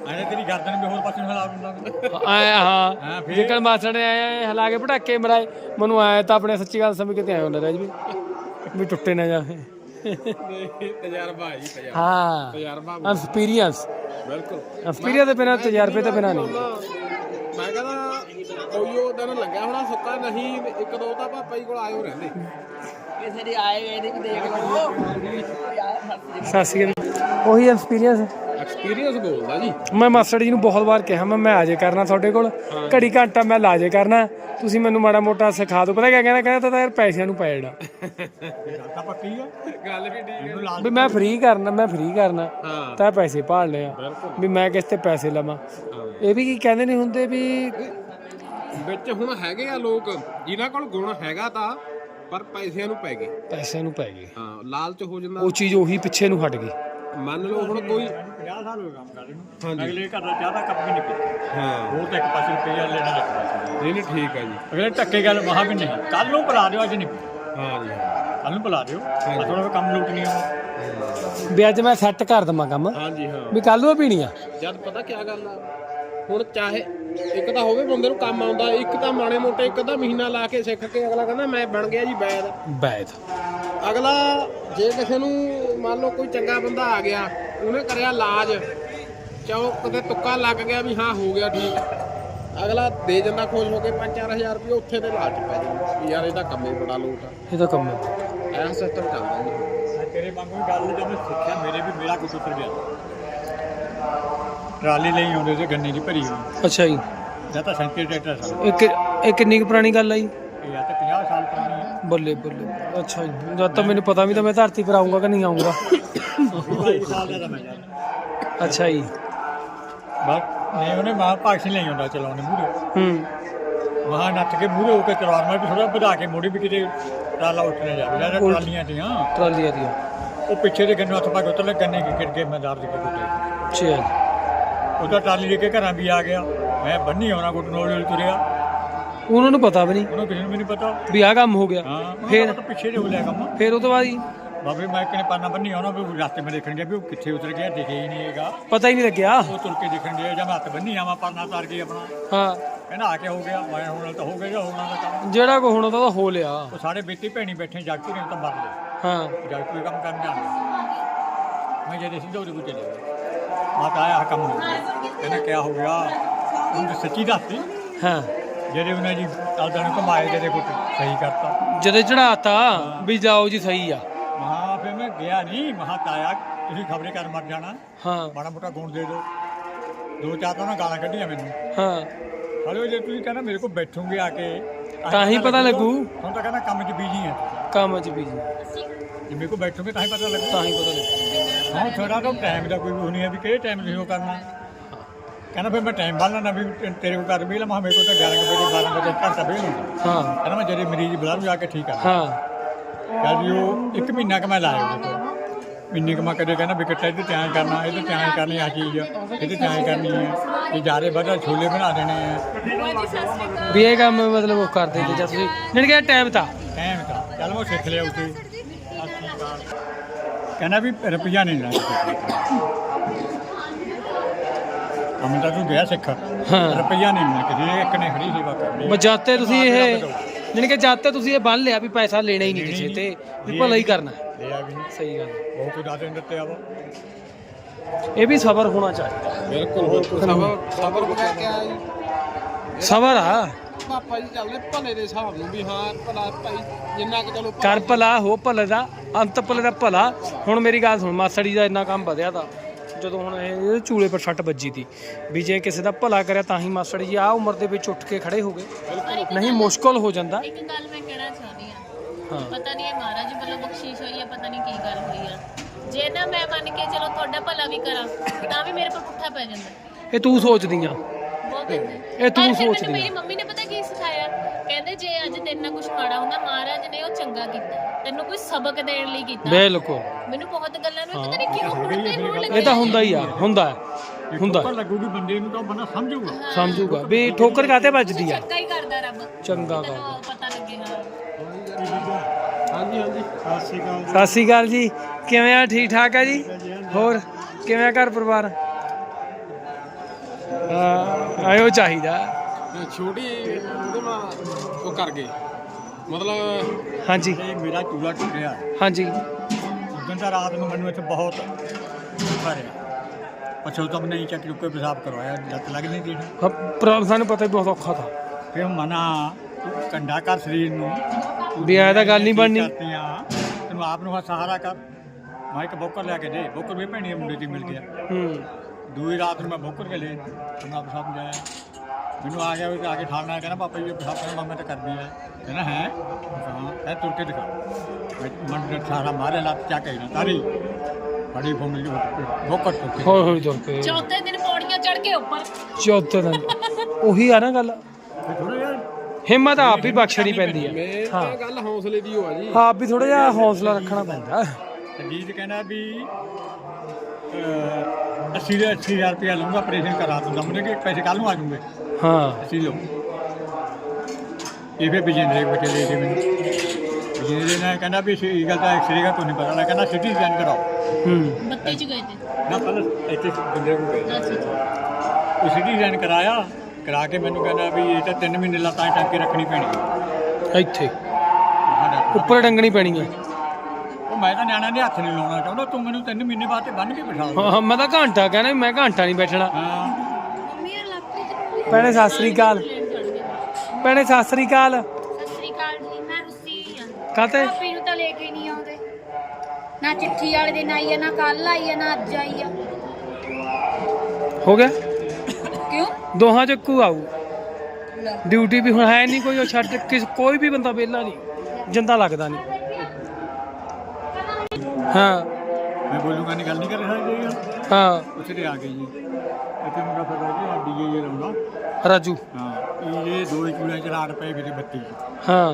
ਐਨੇ ਤੇਰੀ ਗਰਦਨ ਵੀ ਹੋਰ ਪਾਸੇ ਨੂੰ ਹਿਲਾ ਦਿੰਦਾ। ਆਇਆ ਹਾਂ। ਹਾਂ, ਫਿਰ? ਜਿੱਕਣ ਮਾਸੜ ਨੇ ਆਇਆ ਹਲਾ ਕੇ ਪਟਾਕੇ ਮਰਾਏ। ਮੈਨੂੰ ਆਇਆ ਤਾਂ ਆਪਣੇ ਸੱਚੀ ਗੱਲ ਸਮਝ ਕਿਤੇ ਆਇਆ ਹੁੰਦਾ ਰਹਿ ਜਵੇ ਵੀ ਟੁੱਟੇ ਨਾ ਜਾਵੇ। ਤਜਰਬਾ ਜੀ ਤਜਰਬਾ। ਹਾਂ। ਤਜਰਬਾ ਐਕਸਪੀਰੀਅੰਸ ਬਿਲਕੁਲ। ਐਕਸਪੀਰੀਅੰਸ ਦੇ ਬਿਨਾਂ ਤਜਰਬੇ ਤੋਂ ਬਿਨਾਂ ਨਹੀਂ। ਮੈਂ ਕਹਿੰਦਾ ਕੋਈ ਉਹ ਦਿਨ ਲੱਗਿਆ ਹੋਣਾ ਸੁੱਕਾ ਨਹੀਂ ਇੱਕ ਦੋ ਤਾਂ ਪਾਪਾ ਜੀ ਕੋਲ ਆਇਓ ਰਹਿੰਦੇ। ਕਿਸੇ ਦੀ ਆਏ ਗਏ ਦੀ ਵੀ ਦੇਖ ਲਓ। ਸਤਿ ਸ਼੍ਰੀ ਅਕਾਲ। ਉਹੀ ਐਕਸਪੀਰੀਅੰਸ ਐਕਸਪੀਰੀਅੰਸ ਬੋਲਦਾ ਜੀ। ਮੈਂ ਮਾਸਟਰ ਜੀ ਨੂੰ ਬਹੁਤ ਵਾਰ ਕਿਹਾ ਮੈਂ ਮੈਂ ਆਜੇ ਕਰਨਾ ਤੁਹਾਡੇ ਕੋਲ। ਘੜੀ ਘੰਟਾ ਮੈਂ ਲਾਜੇ ਕਰਨਾ। ਤੁਸੀਂ ਮੈਨੂੰ ਮਾੜਾ ਮੋਟਾ ਸਿਖਾ ਦਿਓ। ਪਤਾ ਕਿਆ ਕਹਿੰਦਾ? ਕਹਿੰਦਾ ਤਾਂ ਯਾਰ ਪੈਸਿਆਂ ਨੂੰ ਪੈ ਜਾਣਾ। ਗੱਲ ਤਾਂ ਪੱਕੀ ਆ ਗੱਲ ਵੀ ਠੀਕ ਮੈਂ ਫ੍ਰੀ ਕਰਨਾ ਮੈਂ ਫ੍ਰੀ ਕਰਨਾ। ਤਾਂ ਪੈਸੇ ਭਾਲਨੇ ਆ। ਵੀ ਮੈਂ ਕਿਸ ਤੇ ਪੈਸੇ ਲਵਾਂ। ਇਹ ਵੀ ਕੀ ਕਹਿੰਦੇ ਨਹੀਂ ਹੁੰਦੇ ਵੀ ਵਿੱਚ ਹੁਣ ਹੈਗੇ ਆ ਲੋਕ। ਜਿਨ੍ਹਾਂ ਕੋਲ ਗੁਣ ਹੈਗਾ ਤਾਂ ਪਰ ਪੈਸਿਆਂ ਨੂੰ ਪੈ ਗਏ। ਪੈਸਿਆਂ ਨੂੰ ਪੈ ਗਏ। ਹਾਂ ਲਾਲਚ ਹੋ ਜਾਂਦਾ। ਉਹ ਚੀਜ਼ ਉਹੀ ਪਿੱਛੇ ਨੂੰ ਹਟ ਗਈ। ਮੰਨ ਲਓ ਹੁਣ ਕੋਈ 50 ਸਾਲ ਹੋ ਗਏ ਕੰਮ ਕਰਦੇ ਨੂੰ। ਅਗਲੇ ਘਰ ਦਾ ਚਾਹ ਦਾ ਕੱਪ ਵੀ ਨਹੀਂ ਪੀਤਾ। ਹਾਂ। ਹੋਰ ਤਾਂ ਇੱਕ ਪਾਸੇ ਰੁਪਈਆ ਲੈਣਾ ਰੱਖਦਾ ਨਹੀਂ ਨਹੀਂ ਠੀਕ ਆ ਜੀ। ਅਗਲੇ ਧੱਕੇ ਗੱਲ ਮਹਾ ਵੀ ਨਹੀਂ। ਕੱਲ ਨੂੰ ਬੁਲਾ ਦਿਓ ਅੱਜ ਨਹੀਂ। ਹਾਂ ਜੀ। ਕੱਲ ਨੂੰ ਬੁਲਾ ਦਿਓ। ਥੋੜਾ ਕੰਮ ਲੁੱਟ ਨਹੀਂ ਆਉਂਦਾ ਵੀ ਅੱਜ ਮੈਂ ਸੈੱਟ ਕਰ ਦਵਾਂ ਕੰਮ। ਹਾਂ ਜੀ ਹਾਂ। ਵੀ ਕੱਲ ਨੂੰ ਪੀਣੀ ਆ ਜਦ ਪਤਾ ਕੀ ਗੱਲ ਆ? ਹੁਣ ਚਾਹੇ ਇੱਕ ਤਾਂ ਹੋਵੇ ਬੰਦੇ ਨੂੰ ਕੰਮ ਆਉਂਦਾ ਇੱਕ ਤਾਂ ਮਾੜੇ ਮੋਟੇ ਇੱਕ ਤਾਂ ਮਹੀਨਾ ਲਾ ਕੇ ਸਿੱਖ ਕੇ ਅਗਲਾ ਕਹਿੰਦਾ ਮੈਂ ਬਣ ਗਿਆ ਜੀ ਬੈਦ। ਬੈਦ। ਅਗਲਾ ਜੇ ਕਿਸੇ ਨੂੰ ਮੰਨ ਲਓ ਕੋਈ ਚੰਗਾ ਬੰਦਾ ਆ ਗਿਆ ਉਹਨੇ ਕਰਿਆ ਇਲਾਜ ਚਾਹੋ ਕਿਤੇ ਤੁੱਕਾ ਲੱਗ ਗਿਆ ਵੀ ਹਾਂ ਹੋ ਗਿਆ ਠੀਕ। ਅਗਲਾ ਦੇ ਜਾਂਦਾ ਖੁਸ਼ ਹੋ ਕੇ 5-4000 ਰੁਪਏ ਉੱਥੇ ਦੇ ਇਲਾਜ 'ਚ ਪੈ ਜਾਂਦਾ। ਵੀ ਯਾਰ ਇਹਦਾ ਕੰਮ ਹੀ ਬੜਾ ਲੋਟ ਆ। ਇਹ ਤਾਂ ਕੰਮ ਹੈ ਐਸਾ ਸਿਸਟਮ ਚੱਲਦਾ ਜੀ। ਤੇਰੇ ਵਾਂਗੂ ਗੱਲ ਜਦੋਂ ਸਿੱਖਿਆ ਮੇਰੇ ਵੀ ਮੇਰਾ ਕੁਝ ਉਤਰ ਗਿਆ। ਟਰਾਲੀ ਲਈ ਆਉਂਦੇ ਸੀ ਗੰਨੇ ਦੀ ਭਰੀ ਹੋਈ। ਅੱਛਾ ਜੀ। ਜਾਂ ਤਾਂ ਸੈਂਟਰ ਟਰੈਕਟਰ ਸਨ ਇਹ ਕਿ- ਇਹ ਕਿੰਨੀ ਕੁ ਪੁਰਾਣੀ ਗੱਲ ਆ ਜੀ? ਇਹ ਜਾਂ ਤਾਂ 50 ਸਾਲ ਪੁਰਾਣੀ ਹੈ ਬੱਲੇ ਬੱਲੇ। ਅੱਛਾ ਜੀ। ਜਦ ਤਾਂ ਮੈਨੂੰ ਪਤਾ ਵੀ ਤਾਂ ਮੈਂ ਧਰਤੀ ਪਰ ਆਉਂਗਾ ਕਿ ਨਹੀਂ ਆਉਂਗਾ 22 ਸਾਲ ਦਾ ਤਾਂ ਮੈਂ ਜਾਂਦਾ ਅੱਛਾ ਜੀ। ਬਸ ਨਹੀਂ ਉਹਨੇ ਮਾਂ ਪਾਕਸੀ ਲਈ ਆਉਂਦਾ ਚਲਾਉਣੇ ਮੂਰੇ ਹੂੰ। ਮਹਾ ਨੱਚ ਕੇ ਮੂਰੇ ਹੋ ਕੇ ਚਲਾਉਣ ਮੈਂ ਵੀ ਥੋੜਾ ਵਧਾ ਕੇ ਮੋੜੀ ਵੀ ਕਿਤੇ ਟਰਾਲਾ ਉੱਠਣੇ ਜਾਵੇ। ਜਾਂ ਉਲਟ। ਟਰਾਲੀਆਂ ਤੀਆਂ ਟਰਾਲੀ ਆ ਦੀ ਉਹ ਪਿੱਛੇ ਦੇ ਗੰਨੇ ਹੱਥ ਪਾ ਕੇ ਉਤਰਲੇ ਗੰਨੇ ਕੀ ਗਿਰ ਕੇ ਮੈਂ ਦਾਰ ਦੇ ਕੇ ਟੁੱਟੇ ਅੱਛਾ ਜੀ। ਉਹ ਤਾਂ ਟਰਾਲੀ ਲੈ ਕੇ ਘਰਾਂ ਵੀ ਆ ਗਿਆ। ਮੈਂ ਬੰਨੀ ਆਉਣਾ ਗੁੱਟ ਨੋਲ ਤੁਰਿਆ। ਉਹਨਾਂ ਨੂੰ ਪਤਾ ਵੀ ਨਹੀਂ। ਉਹਨੂੰ ਕਿਸੇ ਨੂੰ ਵੀ ਨਹੀਂ ਪਤਾ। ਵੀ ਆਹ ਕੰਮ ਹੋ ਗਿਆ। ਹਾਂ ਫਿਰ? ਪਿੱਛੇ ਹੋ ਲਿਆ ਕੰਮ। ਫਿਰ ਉਹ ਤੋਂ ਬਾਅਦ ਜੀ ਬਾਬੇ ਮੈਂ ਕਿਨੇ ਪਾਣਾ ਬੰਨੀ ਆਉਣਾ ਵੀ ਰਸਤੇ ਮੈਂ ਦੇਖਣ ਗਿਆ ਵੀ ਉਹ ਕਿੱਥੇ ਉਤਰ ਗਿਆ ਦਿਖੇ ਹੀ ਨਹੀਂ ਹੈਗਾ। ਪਤਾ ਹੀ ਨਹੀਂ ਲੱਗਿਆ। ਉਹ ਤੁਰ ਕੇ ਦੇਖਣ ਗਿਆ ਜਾਂ ਮੈਂ ਹੱਥ ਬੰਨੀ ਆਵਾਂ ਪਰਨਾ ਤਾਰ ਕੇ ਆਪਣਾ। ਹਾਂ। ਕਹਿੰਦਾ ਆ ਕੇ ਹੋ ਗਿਆ ਮੈਂ ਹੁਣ ਤਾਂ ਹੋ ਗਿਆ ਜਾਂ ਹੋਣਾ ਦਾ ਕੰਮ। ਜਿਹੜਾ ਕੋ ਹੋਣਾ ਤਾਂ ਉਹ ਹੋ ਲਿਆ। ਉਹ ਸਾਡੇ ਬੇਟੀ ਭੈਣੀ ਬੈਠੇ ਜਾਗਤੀ ਨੇ ਤਾਂ ਮਰ ਲਏ ਹਾਂ। ਜਾਗਤੀ ਕੰਮ ਕਰਨ ਜਾਂਦੇ ਮੈਂ ਜਦੇ ਸਿੱਧਾ ਉਹਦੇ ਕੋਲ ਚਲੇ ਗਿਆ ਮਾਤਾ ਆਇਆ ਕੰਮ ਹੋ ਗਿਆ। ਕਹਿੰਦਾ ਕਿਆ ਹੋ ਗਿਆ ਉਹਨੂੰ ਸੱਚੀ ਦੱਸਦੀ ਹਾਂ। ਜਿਹੜੇ ਉਹਨਾਂ ਜੀ ਤਾਲਦਾਂ ਨੂੰ ਘਮਾਏ ਜਦੇ ਕੁੱਟ ਸਹੀ ਕਰਤਾ। ਜਦੋਂ ਚੜਾਤਾ ਵੀ ਜਾਓ ਜੀ ਸਹੀ ਆ। ਮਹਾ ਫਿਰ ਮੈਂ ਗਿਆ ਨਹੀਂ। ਮਹਾ ਤਾਇਆ ਤੁਸੀਂ ਖਬਰੇ ਕਰ ਮਰ ਜਾਣਾ। ਹਾਂ। ਮਾੜਾ ਮੋਟਾ ਗੁਣ ਦੇ ਦਿਓ। ਦੋ ਚਾਰ ਤਾਂ ਉਹਨਾਂ ਗਾਲਾਂ ਕੱਢੀਆਂ ਮੈਨੂੰ। ਹਾਂ। ਹਲੋ ਜੇ ਤੁਸੀਂ ਕਹਿੰਦਾ ਮੇਰੇ ਕੋਲ ਬੈਠੋਗੇ ਆ ਕੇ ਤਾਂ ਹੀ ਪਤਾ ਲੱਗੂ। ਹੁਣ ਤਾਂ ਕਹਿੰਦਾ ਕੰਮ 'ਚ ਬੀਜੀ ਹੈ ਕੰਮ 'ਚ ਵੀ ਜੀ ਜੇ ਮੇਰੇ ਕੋਲ ਬੈਠੋਗੇ ਤਾਂ ਹੀ ਪਤਾ ਲੱਗੂ। ਤਾਂ ਹੀ ਪਤਾ ਲੱਗੂ। ਹਾਂ ਥੋੜਾ ਤਾਂ ਟਾਈਮ ਦਾ ਕੋਈ ਉਹ ਨਹੀਂ ਹੈ ਵੀ ਕਿਹੜੇ ਟਾਈਮ ਤੁਸੀਂ ਉਹ ਕਰਨਾ। ਕਹਿੰਦਾ ਫਿਰ ਮੈਂ ਟਾਈਮ ਬਾਲਣਾ ਵੀ ਤੇ- ਤੇਰੇ ਕੋਲ ਕਰ ਵੀ ਲਵਾਂ ਮੇਰੇ ਕੋਲ ਤਾਂ 11 ਕੁ ਵਜੇ 12 ਵਜੇ ਘੰਟਾ ਵੇਲ ਹੁੰਦਾ ਹਾਂ। ਕਹਿੰਦਾ ਮੈਂ ਜਿਹੜੇ ਮਰੀਜ਼ ਬੁਲਾ ਲੂ ਆ ਕੇ ਠੀਕ ਕਰ ਹਾਂ। ਕਹਿੰਦਾ ਜੀ ਉਹ ਇੱਕ ਮਹੀਨਾ ਕ ਮੈਂ ਲਾਇਆ ਉਹਦੇ ਕੋਲ। ਇੰਨੀ ਕੁ ਮੈਂ ਕਦੇ ਕਹਿੰਦਾ ਵੀ ਕਿੱਥੇ ਇਹਦੇ ਤਿਆਰ ਕਰਨਾ ਇਹਦੇ ਤਿਆਰ ਕਰਨੀ ਆ ਚੀਜ਼ ਇਹਦੇ ਤਿਆਰ ਕਰਨੀ ਹੈ ਇਹ ਜਾਰੇ ਵਧਾ ਛੋਲੇ ਬਣਾ ਦੇਣੇ ਆ। ਵੀ ਇਹ ਕੰਮ ਮਤਲਬ ਉਹ ਕਰਦੇ ਤੇ ਜਦ ਤੁਸੀਂ ਜਾਣੀ ਕਿ ਟਾਈਮ ਤਾਂ। ਟਾਈਮ ਤਾਂ ਚੱਲ ਮੈਂ ਸਿੱਖ ਲਿਆ ਉੱਥੇ। ਕਹਿੰਦਾ ਵੀ ਰੁਪਈਆ ਨਹੀਂ ਲੈਣਾ। ਅਮਨ ਤਾਂ ਤੂੰ ਗਿਆ ਸਿੱਖ। ਹਾਂ। ਰੁਪਈਆ ਨਹੀਂ ਲੈਣਾ ਕਿਸੇ ਇੱਕ ਨੇ ਖੜੀ ਸੇਵਾ ਕਰਨੀ ਬਸ ਜਦ ਤੇ ਤੁਸੀਂ ਇਹ ਜਾਣੀ ਕਿ ਜਦ ਤੇ ਤੁਸੀਂ ਇਹ ਬੰਨ ਲਿਆ ਵੀ ਪੈਸਾ ਲੈਣਾ ਹੀ ਨਹੀਂ ਕਿਸੇ ਤੇ ਵੀ ਭਲਾ ਹੀ ਕਰਨਾ। ਹੈ। ਲਿਆ ਵੀ ਸਹੀ ਗੱਲ ਹੈ। ਬਹੁਤ ਕੁਝ ਦਿੱਤੇ ਆ ਵਾ ਇਹ ਵੀ ਸਬਰ ਹੋਣਾ ਚਾਹੀਦਾ। ਬਿਲਕੁਲ ਬਿਲਕੁਲ। ਸਬਰ ਸਬਰ ਬਗੈਰ ਕਿਆ ਹੈ ਜੀ। ਸਬਰ ਆ। ਪਾਪਾ ਜੀ ਚੱਲਦੇ ਭਲੇ ਦੇ ਹਿਸਾਬ ਨੂੰ ਵੀ ਹਾਂ ਭਲਾ ਭਾਈ ਜਿੰਨਾ ਕਿ ਚਲੋ ਕਰ ਭਲਾ ਹੋ ਭਲੇ ਦਾ ਅੰਤ ਭਲੇ ਦਾ ਭਲਾ। ਹੁਣ ਮੇਰੀ ਗੱਲ ਸੁਣ ਮਾਸੜੀ ਦਾ ਇੰਨਾ ਕੰਮ ਵਧਿਆ ਤਾਂ। ਜਦੋਂ ਹੁਣ ਇਹ ਚੂਲੇ ਪਰ ਛੱਟ ਵੱਜੀ ਤੀ ਵੀ ਜੇ ਕਿਸੇ ਦਾ ਭਲਾ ਕਰਿਆ ਤਾਂ ਹੀ ਮਾਸੜੀ ਜੀ ਆ ਉਮਰ ਦੇ ਵਿੱਚ ਉੱਠ ਕੇ ਖੜੇ ਹੋ ਗਏ। ਨਹੀਂ ਮੁਸ਼ਕਲ ਹੋ ਜਾਂਦਾ। ਇੱਕ ਗੱਲ ਮੈਂ ਕਹਿਣਾ ਚਾਹੁੰਦੀ ਆ ਹਾਂ। ਪਤਾ ਨਹੀਂ ਇਹ ਮਹਾਰਾਜ ਵੱਲੋਂ ਬਖਸ਼ਿਸ਼ ਹੋਈ ਹੈ ਪਤਾ ਨਹੀਂ ਕੀ ਗੱਲ ਹੋਈ ਆ। ਜੇ ਨਾ ਮੈਂ ਮੰਨ ਕੇ ਚਲੋ ਤੁਹਾਡਾ ਭਲਾ ਵੀ ਕਰਾਂ ਤਾਂ ਵੀ ਮੇਰੇ ਪਰ ਪੁੱਠਾ ਪੈ ਜਾਂਦਾ। ਇਹ ਤੂੰ ਸੋਚਦੀ ਆ। ਇਹ ਤੂੰ ਸੋਚਦੀ ਆ। ਮੇਰੀ ਮੰਮੀ ਨੇ ਕਹਿੰਦੇ ਜੇ ਅੱਜ ਤੇਰੇ ਨਾਲ ਕੁਝ ਮਾੜਾ ਹੁੰਦਾ ਮਹਾਰਾਜ ਨੇ ਉਹ ਚੰਗਾ ਕੀਤਾ। ਤੈਨੂੰ ਕੋਈ ਸਬਕ ਦੇਣ ਲਈ ਕੀਤਾ। ਬਿਲਕੁਲ। ਮੈਨੂੰ ਬਹੁਤ ਗੱਲਾਂ ਨੂੰ ਪਤਾ ਨਹੀਂ ਕਿਉਂ ਹੁਣ ਤੇ ਹੋਣ ਇਹ ਤਾਂ ਹੁੰਦਾ ਹੀ ਆ ਹੁੰਦਾ ਹੈ, ਹੁੰਦਾ ਪਰ ਲੱਗੂਗੀ ਬੰਦੇ ਨੂੰ ਤਾਂ ਬੰਦਾ ਸਮਝੂਗਾ। ਸਮਝੂਗਾ। ਵੀ ਠੋਕਰ ਕਾਤੇ ਵੱਜਦੀ ਆ? ਚੰਗਾ ਹੀ ਕਰਦਾ ਰੱਬ। ਚੰਗਾ ਗਾ ਪਤਾ ਲੱਗੇ ਹਾਂ। ਹਾਂਜੀ ਹਾਂਜੀ। ਸਤਿ ਸ਼੍ਰੀ ਅਕਾਲ ਸਤਿ ਸ਼੍ਰੀ ਅਕਾਲ ਜੀ। ਕਿਵੇਂ ਆ? ਠੀਕ ਠਾਕ ਆ ਜੀ? ਹੋਰ ਕਿਵੇਂ ਆ ਘਰ ਪਰਿਵਾਰ? ਹਾਂ ਆਇਓ ਚਾਹੀਦਾ। ਛੋਟੀ ਉਹਦੇ ਨਾਲ ਉਹ ਕਰ ਗਏ। ਮਤਲਬ ਹਾਂਜੀ। ਇਹ ਮੇਰਾ ਚੂਲਾ ਟੁੱਟਿਆ ਹਾਂਜੀ। ਉਦੋਂ ਤਾਂ ਰਾਤ ਨੂੰ ਮੈਨੂੰ ਇੱਥੇ ਬਹੁਤ ਫਰਿਆ ਪਛੋਤਮ ਨਹੀਂ ਚੱਕ ਚੁੱਕ ਕੇ ਪਿਸ਼ਾਬ ਕਰਵਾਇਆ ਲੱਤ ਲੱਗ ਨਹੀਂ ਦੀ ਹ- ਪਰ ਸਾਨੂੰ ਪਤਾ ਵੀ ਬਹੁਤ ਔਖਾ ਥਾ ਫਿਰ ਮਨਾ ਕੰਡਾ ਕਰ ਸਰੀਰ ਨੂੰ। ਵੀ ਐਂ ਤਾਂ ਗੱਲ ਨਹੀਂ ਬਣਨੀ। ਆ ਤੈਨੂੰ ਆਪ ਨੂੰ ਸਹਾਰਾ ਕਰ। ਮੈਂ ਇੱਕ ਬੋਕਰ ਲਿਆ ਕੇ ਦੇ। ਬੋਕਰ ਵੀ ਭੈਣੀ ਦੇ ਮੁੰਡੇ ਦੀ ਮਿਲ ਗਿਆ। ਹੂੰ। ਦੂਈ ਰਾਤ ਨੂੰ ਮੈਂ ਬੋਕਰ ਕੇ ਲੈ ਮੈਂ ਪਿਸ਼ਾਬ ਜਾਇਆ ਮੈਨੂੰ ਆ ਗਿਆ ਵੀ ਆ ਕੇ ਠਾਲਣਾ ਕਹਿੰਦਾ ਪਾਪਾ ਜੀ ਪਿਸ਼ਾਬ ਕਰਨਾ ਮੈਂ ਤਾਂ ਕਰਦੀ ਹੈ ਕਹਿੰਦਾ ਹੈ? ਹਾਂ ਇਹ ਤੁਰ ਕੇ ਦਿਖਾ। ਮੈਂ ਮਨ ਦੇ ਸਾਰਾ ਮਾਰੇ ਲੱਤ ਚੱਕ ਕੇ ਨਾ। ਤਾਰੀ ਬੜੀ ਫੋਮੀ ਦੀ ਬੋਕਰ ਤੁਰ ਤੁਰ ਪਏ ਚੌਥੇ ਦਿਨ ਪੌੜੀਆਂ ਚੜ ਕੇ ਉੱਪਰ। ਚੌਥੇ ਦਿਨ। ਉਹੀ ਆ ਨਾ ਗੱਲ। ਥੋੜਾ ਯਾਰ ਹਿੰਮਤ ਆਪ ਵੀ ਬਖਸ਼ਣੀ ਪੈਂਦੀ ਹਾਂ ਤਾਂ ਗੱਲ ਹੌਸਲੇ ਦੀ ਹੋ ਆ ਜੀ। ਆਪ ਵੀ ਥੋੜਾ ਜਿਹਾ ਹੌਸਲਾ ਰੱਖਣਾ ਪੈਂਦਾ। ਜੀਤ ਕਹਿੰਦਾ ਵੀ 80 ਦੇ 80000 ਰੁਪਇਆ ਲਊਂਗਾ ਆਪਰੇਸ਼ਨ ਕਰਾ ਦੂੰਗਾ ਮੈਨੂੰ ਕਿ ਪੈਸੇ ਕੱਲ ਨੂੰ ਆ ਜੂਗੇ? ਹਾਂ। ਅਸੀਂ ਲਓ। ਇਹ ਫਿਰ ਬਿਜੇਂਦਰੇ ਬੱਚੇ ਲੈ ਕੇ ਮੈਨੂੰ। ਬਿਜੇਂਦਰੇ ਨੇ ਕਹਿੰਦਾ ਵੀ ਇਹ ਗੱਲ ਤਾਂ ਐਕਸਰੇ ਦਾ ਨਹੀਂ ਪਤਾ ਨਾ ਕਹਿੰਦਾ ਸਿਟੀ ਸਕੈਨ ਕਰਾਓ। ਹੂੰ। ਬੱਤੀ ਚ ਗਏ ਤੇ। ਨਾ ਪਹਿਲਾਂ ਇੱਥੇ ਬਿੰਦੇ ਕੋ ਗਏ। ਅੱਛਾ ਅੱਛਾ। ਉਹ ਸਿਟੀ ਸਕੈਨ ਕਰਾਇਆ। ਕਰਾ ਕੇ ਮੈਨੂੰ ਕਹਿੰਦਾ ਵੀ ਇਹ ਤਾਂ 3 ਮਹੀਨੇ ਲਾਤਾਂ ਹੀ ਟੰਗ ਕੇ ਰੱਖਣੀ ਪੈਣੀ ਹੈ। ਇੱਥੇ। ਡਾਕਟਰ ਉੱਪਰ ਡੰਗਣੀ ਪੈਣੀ ਉਹ ਮੈਂ ਤਾਂ ਨਿਆਣਿਆਂ ਦੇ ਹੱਥ ਨਹੀਂ ਲਾਉਣਾ ਚਾਹੁੰਦਾ। ਤੂੰ ਮੈਨੂੰ 3 ਮਹੀਨੇ ਬਾਅਦ ਤੇ ਬੰਨ ਕੇ ਬਿਠਾ ਦੇ। ਹਾਂ, ਹਾਂ, ਮੈਂ ਤਾਂ ਘੰਟਾ ਕਹਿਣਾ ਵੀ ਮੈਂ ਘੰਟਾ ਨਹੀਂ ਬੈਠਣਾ। ਹਾਂ। ਤੇ ਭੈਣੇ ਸਤਿ ਸ੍ਰੀ ਅਕਾਲ। ਭੈਣੇ ਸਤਿ ਸ੍ਰੀ ਅਕਾਲ। ਸਤਿ ਸ੍ਰੀ ਅਕਾਲ ਜੀ ਮੈਂ ਰੁੱਸੀ ਆ। ਕਾਤੇ ਭਾਬੀ ਨੂੰ ਤਾਂ ਲੈ ਕੇ ਨਹੀਂ ਆਉਂਦੇ। ਨਾ ਚਿੱਠੀ ਵਾਲੇ ਦਿਨ ਆਈ ਆ ਨਾ ਕੱਲ ਆਈ ਆ ਨਾ ਅੱਜ ਆਈ ਆ। ਹੋ ਗਿਆ? ਕਿਉਂ? ਦੋਹਾਂ ਚ ਇੱਕੋ ਆਊ। ਡਿਊਟੀ ਵੀ ਹੁਣ ਹੈ ਨਹੀਂ ਕੋਈ ਉਹ ਛੱਡ ਕਿਸ ਕੋਈ ਵੀ ਬੰਦਾ ਵਿਹਲਾ ਨਹੀਂ। ਜਿੰਦਾ ਲੱਗਦਾ ਨਹੀਂ। ਹਾਂ। ਮੈਂ ਬੋਲੂਗਾ ਨਹੀਂ ਗੱਲ ਨਹੀਂ ਕਰ ਰਿਹਾ ਹਾਂ। ਉੱਥੇ ਤੇ ਆ ਗਏ ਜੀ। ਇੱਥੇ ਮੁੰਡਾ ਫਿਰ ਰਿਹਾ ਜੀ ਡੀਜੇ ਜੇ ਲਾਉਂਦਾ। ਰਾਜੂ। ਹਾਂ ਇਹ ਜੇ ਦੋ ਚੂੜਿਆਂ ਚ ਰਾੜ ਪਏ ਮੇਰੇ ਬੱਤੀ। ਹਾਂ।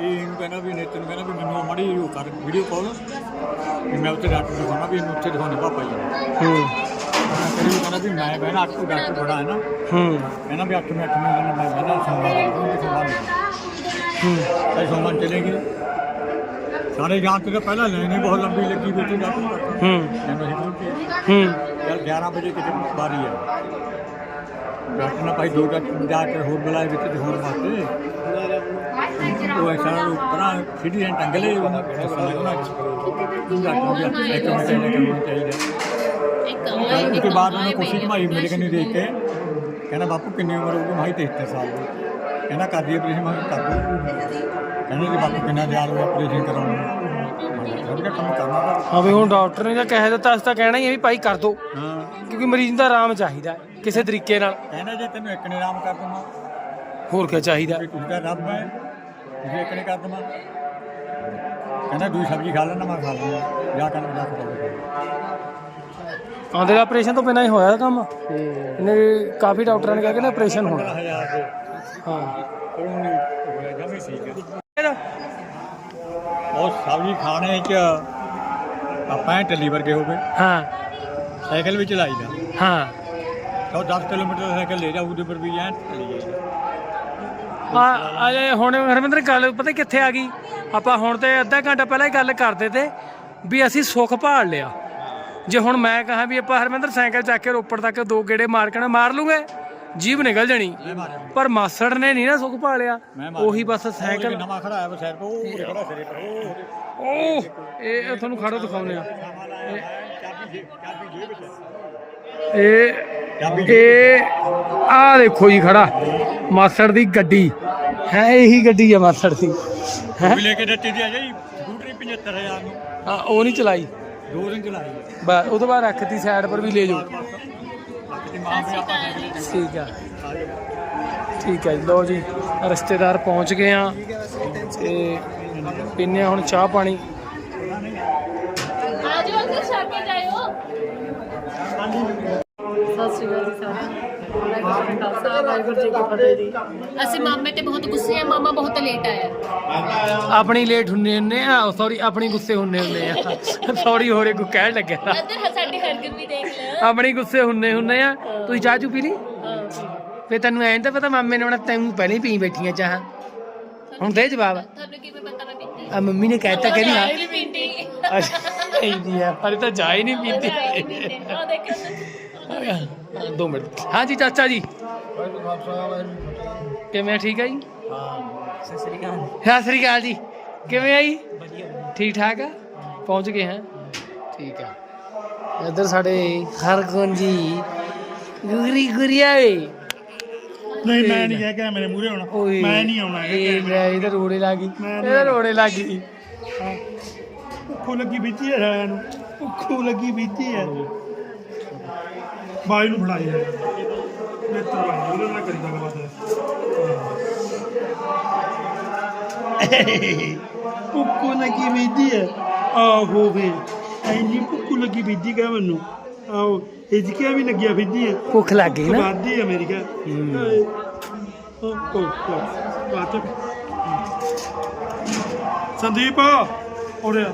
ਇਹ ਇਹਨੂੰ ਕਹਿੰਦਾ ਵੀ ਨੇਤਨ ਨੂੰ ਕਹਿੰਦਾ ਵੀ ਮੈਨੂੰ ਮੜੀ ਉਹ ਕਰ ਵੀਡੀਓ ਕਾਲ ਵੀ ਮੈਂ ਉੱਥੇ ਡਾਕਟਰ ਨੂੰ ਦਿਖਾਉਣਾ ਵੀ ਇਹਨੂੰ ਉੱਥੇ ਦਿਖਾਉਣੇ ਪਾਪਾ ਜੀ। ਨੂੰ। ਹੂੰ ਫਿਰ ਵੀ ਕਹਿੰਦਾ ਵੀ ਮੈਂ ਬਹਿਣਾ ਅੱਠ ਡਾਕਟਰ ਬੜਾ ਹੈ ਨਾ। ਹੂੰ। ਕਹਿੰਦਾ ਵੀ ਅੱਠ ਮਿੰਟ ਮੈਂ ਕਹਿੰਦਾ ਮੈਂ ਬਹਿਣਾ ਸੋਮਵਾਰ ਨੂੰ ਸੋਮਵਾਰ ਹੂੰ। ਨੂੰ ਸੋਮਵਾਰ ਚਲੇ ਗਏ ਸਾਰੇ ਜਾਣ ਤੋਂ ਤਾਂ ਪਹਿਲਾਂ ਲਾਈਨ ਹੀ ਬਹੁਤ ਲੰਬੀ ਲੱਗੀ ਡਾਕਟਰ ਤੱਕ ਹੂੰ। ਹੂੰ। ਕੱਲ 11 ਵਜੇ ਕਿਤੇ ਬਾਰੀ ਆ। ਡਾਕਟਰ ਨੇ ਭਾਈ ਦੋ ਡਾਕਟਰ ਹੋਰ ਬੁਲਾਏ ਵਿੱਚ ਦਿਖਾਉਣ ਵਾਸਤੇ। ਉਹ ਐਸਾ ਉਪਰਾਂ ਸਿੱਧੀ ਐਂ ਟੰਗ ਲਏ ਉਹਨਾਂ ਉਹਨਾਂ ਡਾਕਟਰ ਦੀ ਇੱਕ ਮਿੰਟ ਚਾਹੀਦਾ ਕਰਨਾ ਚਾਹੀਦਾ। ਇੱਕ ਉਸ ਤੋਂ ਬਾਅਦ ਉਹਨੇ ਕੋਸ਼ਿਸ਼ ਮਾਰੀ ਮੇਰੇ ਕੰਨੀ ਦੇਖ ਕੇ। ਕਹਿੰਦਾ ਬਾਪੂ ਕਿੰਨੀ ਉਮਰ ਹੋਊਗੀ? ਮਾਈ 73 ਸਾਲ ਦੀ। ਕਹਿੰਦਾ ਕਰ ਦਈਏ ਆਪਰੇਸ਼ਨ ਮੈਂ ਕਰ ਦੂੰ ਕਹਿੰਦੇ ਜੀ ਬਾਪੂ ਕਿੰਨਾ ਦਿਆਲ ਹੋਇਆ ਆਪਰੇਸ਼ਨ ਕਰਾਉਣ ਨੂੰ। ਕਿਹਾ ਕੰਮ ਕਰਨਾ ਤਾਂ ਹਾਂ ਵੀ ਹੁਣ ਡਾਕਟਰ ਨੇ ਜਾਂ ਕਹਿ ਦਿੱਤਾ ਅਸੀਂ ਤਾਂ ਕਹਿਣਾ ਹੀ ਹੈ ਵੀ ਭਾਈ ਕਰ ਦੋ। ਹਾਂ। ਕਿਉਂਕਿ ਮਰੀਜ਼ ਦਾ ਆਰਾਮ ਚਾਹੀਦਾ ਹੈ, ਕਿਸੇ ਤਰੀਕੇ ਨਾਲ। ਕਹਿੰਦਾ ਜੇ ਤੈਨੂੰ ਇੱਕ ਨੇ ਆਰਾਮ ਕਰ ਦਵਾਂ ਹੋਰ ਕੀ ਚਾਹੀਦਾ? ਵੀ ਤੁਸੀਂ ਤਾਂ ਰੱਬ ਹੈ ਤੁਸੀਂ ਇੱਕ ਨੇ ਕਰ ਦਵਾਂ। ਕਹਿੰਦਾ ਦੂਜੀ ਸਬਜ਼ੀ ਖਾ ਲੈਣਾ ਮੈਂ ਖਾ ਲੈਣਾ ਜਾ ਕਰ ਜਾ ਕਰ ਆਂਦੇ ਦਾ ਆਪਰੇਸ਼ਨ ਤੋਂ ਬਿਨਾਂ ਹੀ ਹੋਇਆ ਕੰਮ? ਇਹਨੇ ਕਾਫੀ ਡਾਕਟਰਾਂ ਨੇ ਕਿਹਾ ਕਿ ਆਪਰੇਸ਼ਨ ਹੋਣਾ। ਹਜ਼ਾਰ ਦੇ ਹਾਂ। ਪਰ ਜਮੀ ਸਬਜ਼ੀ ਖਾਣੇ ਚ ਆਪਾਂ ਐ ਟੱਲੀ ਵਰਗੇ ਹੋਵੇ ਹਾਂ। ਸਾਈਕਲ ਵੀ ਚਲਾਈਦਾ ਹਾਂ। ਉਹ 10 ਕਿਲੋਮੀਟਰ ਸਾਈਕਲ ਲੈ ਜਾ ਉਹਦੇ ਪਰ ਵੀ ਐ ਚਲੀ ਜਾਈਦਾ ਆ ਅਜੇ ਹੁਣ ਹਰਮਿੰਦਰ ਗੱਲ ਪਤਾ ਕਿੱਥੇ ਆ ਗਈ? ਆਪਾਂ ਹੁਣ ਤੇ ਅੱਧਾ ਘੰਟਾ ਪਹਿਲਾਂ ਹੀ ਗੱਲ ਕਰਦੇ ਤੇ ਵੀ ਅਸੀਂ ਸੁੱਖ ਭਾਲ ਲਿਆ। ਜੇ ਹੁਣ ਮੈਂ ਕਹਾਂ ਵੀ ਆਪਾਂ ਹਰਮਿੰਦਰ ਸਾਈਕਲ ਚੱਕ ਕੇ ਰੋਪੜ ਤੱਕ ਦੋ ਗੇੜੇ ਮਾਰ ਕੇ ਨਾ ਮਾਰ ਲੂਗੇ। ਜੀਬ ਨਿਕਲ ਜਾਣੀ। ਪਰ ਮਾਸੜ ਨੇ ਨਹੀਂ ਨਾ ਸੁੱਖ ਮੈਂ ਮਾਰਿਆ। ਉਹੀ ਬਸ ਸਾਈਕਲ ਨਵਾਂ ਖੜਾ ਆਇਆ ਸਾਈਡ ਤੋਂ ਉਹ ਖੜਾ ਸਿਰੇ ਪਰ ਉਹ ਇਹ ਤੁਹਾਨੂੰ ਖੜੋ ਦਿਖਾਉਂਦੇ ਆ ਇਹ ਇਹ ਆ ਦੇਖੋ ਜੀ ਖੜਾ। ਮਾਸੜ ਦੀ ਗੱਡੀ। ਹੈ ਇਹੀ ਗੱਡੀ ਆ ਮਾਸੜ ਦੀ। ਹੈ? ਲੈ ਕੇ ਦਿੱਤੀ ਦੀ ਆ ਜੀ ਸਕੂਟਰੀ 75000 ਨੂੰ। ਹਾਂ ਉਹ ਨਹੀਂ ਚਲਾਈ। ਦੋ ਦਿਨ ਚਲਾਈ। ਬਸ ਉਹ ਤੋਂ ਬਾਅਦ ਰੱਖਤੀ ਸਾਈਡ ਪਰ ਵੀ ਲੈ ਜਾਓ। ਠੀਕ ਆ। ਠੀਕ ਹੈ ਜੀ ਲਓ ਜੀ ਰਿਸ਼ਤੇਦਾਰ ਪਹੁੰਚ ਗਏ ਆ ਤੇ ਪੀਨੇ ਹੁਣ ਚਾਹ ਪਾਣੀ। ਆ ਜਾਓ ਅੰਦਰ ਕੇ ਜਾਇਓ। ਸਤਿ ਸ਼੍ਰੀ ਅਕਾਲ ਜੀ ਸਾਰਿਆਂ ਜੀ ਜੀ ਜੀ ਅਸੀਂ ਮਾਮੇ ਤੇ ਬਹੁਤ ਗੁੱਸੇ ਆ ਮਾਮਾ ਬਹੁਤ ਲੇਟ ਆਇਆ। ਆਪਣੀ ਲੇਟ ਹੁੰਨੇ ਹੁੰਨੇ ਆ ਸੌਰੀ ਆਪਣੀ ਗੁੱਸੇ ਹੁੰਨੇ ਹੁੰਨੇ ਆ। ਸੌਰੀ ਹੋਰੇ ਕੋ ਕਹਿਣ ਲੱਗਿਆ? ਅੰਦਰ ਸਾਡੀ ਹਰਗਨ ਵੀ ਦੇਖ ਲੈ। ਆਪਣੀ ਗੁੱਸੇ ਹੁੰਨੇ ਹੁੰਨੇ ਆ। ਤੁਸੀਂ ਚਾਹ ਚੂ ਪੀ ਲਈ? ਫੇ ਤੈਨੂੰ ਐਂ ਤਾਂ ਪਤਾ ਮਾਮੇ ਨੇ ਹੁਣ ਤੈਨੂੰ ਪਹਿਲਾਂ ਹੀ ਪੀ ਬੈਠੀਆਂ ਚਾਹ। ਹੁਣ ਦੇ ਜਵਾਬ। ਤੁਹਾਨੂੰ ਕਿਵੇਂ ਪਤਾ ਮੈਂ ਪੀਤੀ? ਆ ਮੰਮੀ ਨੇ ਕਹਿਤਾ ਕਹਿੰਦੀ ਹਾਂ ਨਹੀਂ ਪੀਤੀ ਅੱਛਾ ਇਹਦੀ ਆ ਪਰ ਤਾਂ ਚਾਹ ਹੀ ਨਹੀਂ ਪੀਤੀ। ਆ ਦੇਖੋ। ਦੋ ਮਿੰਟ। ਹਾਂਜੀ ਚਾਚਾ ਜੀ। ਕਿਵੇਂ ਆ, ਠੀਕ ਆ ਜੀ? ਸਤਿ ਸ੍ਰੀ ਅਕਾਲ ਜੀ। ਕਿਵੇਂ ਆਈ ਠੀਕ ਠਾਕ ਆ? ਪਹੁੰਚ ਗਏ ਹਾਂ। ਠੀਕ ਆ। ਇੱਧਰ ਸਾਡੇ ਹਰਗੁਣ ਜੀ ਗੁਰੀ ਗੁਰੀਆ ਵੇ ਨਹੀਂ ਮੈਂ ਨਹੀਂ ਕਹਿ ਕੇ ਮੇਰੇ ਮੂਹਰੇ ਆਉਣਾ। ਓਏ ਮੈਂ ਨਹੀਂ ਆਉਣਾ ਇਹ ਲੈ ਇਹਦੇ ਰੋੜੇ ਲੱਗ ਗਈ। ਇਹਦੇ ਰੋੜੇ ਲੱਗ ਗਈ। ਭੁੱਖੂ ਲੱਗੀ ਬੀਤੀ ਹੈ ਸਾਰਿਆਂ ਨੂੰ। ਭੁੱਖੂ ਲੱਗੀ ਬੀਤੀ ਹੈ। ਬਾਈ ਨੂੰ ਫੜਾਈ ਹੈ। ਮੈਂ ਤਾਂ ਬਾਈ ਉਹਦੇ ਨਾਲ ਕਰੀਦਾ ਗੱਲਬਾਤ। ਭੁੱਖੂ ਲੱਗੀ ਬੀਤੀ ਹੈ। ਆਹੋ ਵੇ ਐਂਜੀ ਭੁੱਖੂ ਲੱਗੀ ਬੀਤੀ ਕਹ ਮੈਨੂੰ? ਆਹੋ ਹਿਜਕਿਆ ਵੀ ਲੱਗਿਆ ਫਿੱਦੀ ਹੈ। ਭੁੱਖ ਲੱਗ ਗਈ ਨਾ। ਵਾਦੀ ਹੈ ਮੇਰੀ ਕਹ ਬਾਤ ਸੰਦੀਪ ਉਰੇ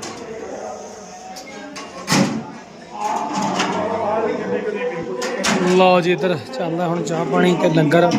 ਲਓ ਜੀ ਇੱਧਰ ਚੱਲਦਾ ਹੁਣ ਚਾਹ ਪਾਣੀ ਤੇ ਲੰਗਰ।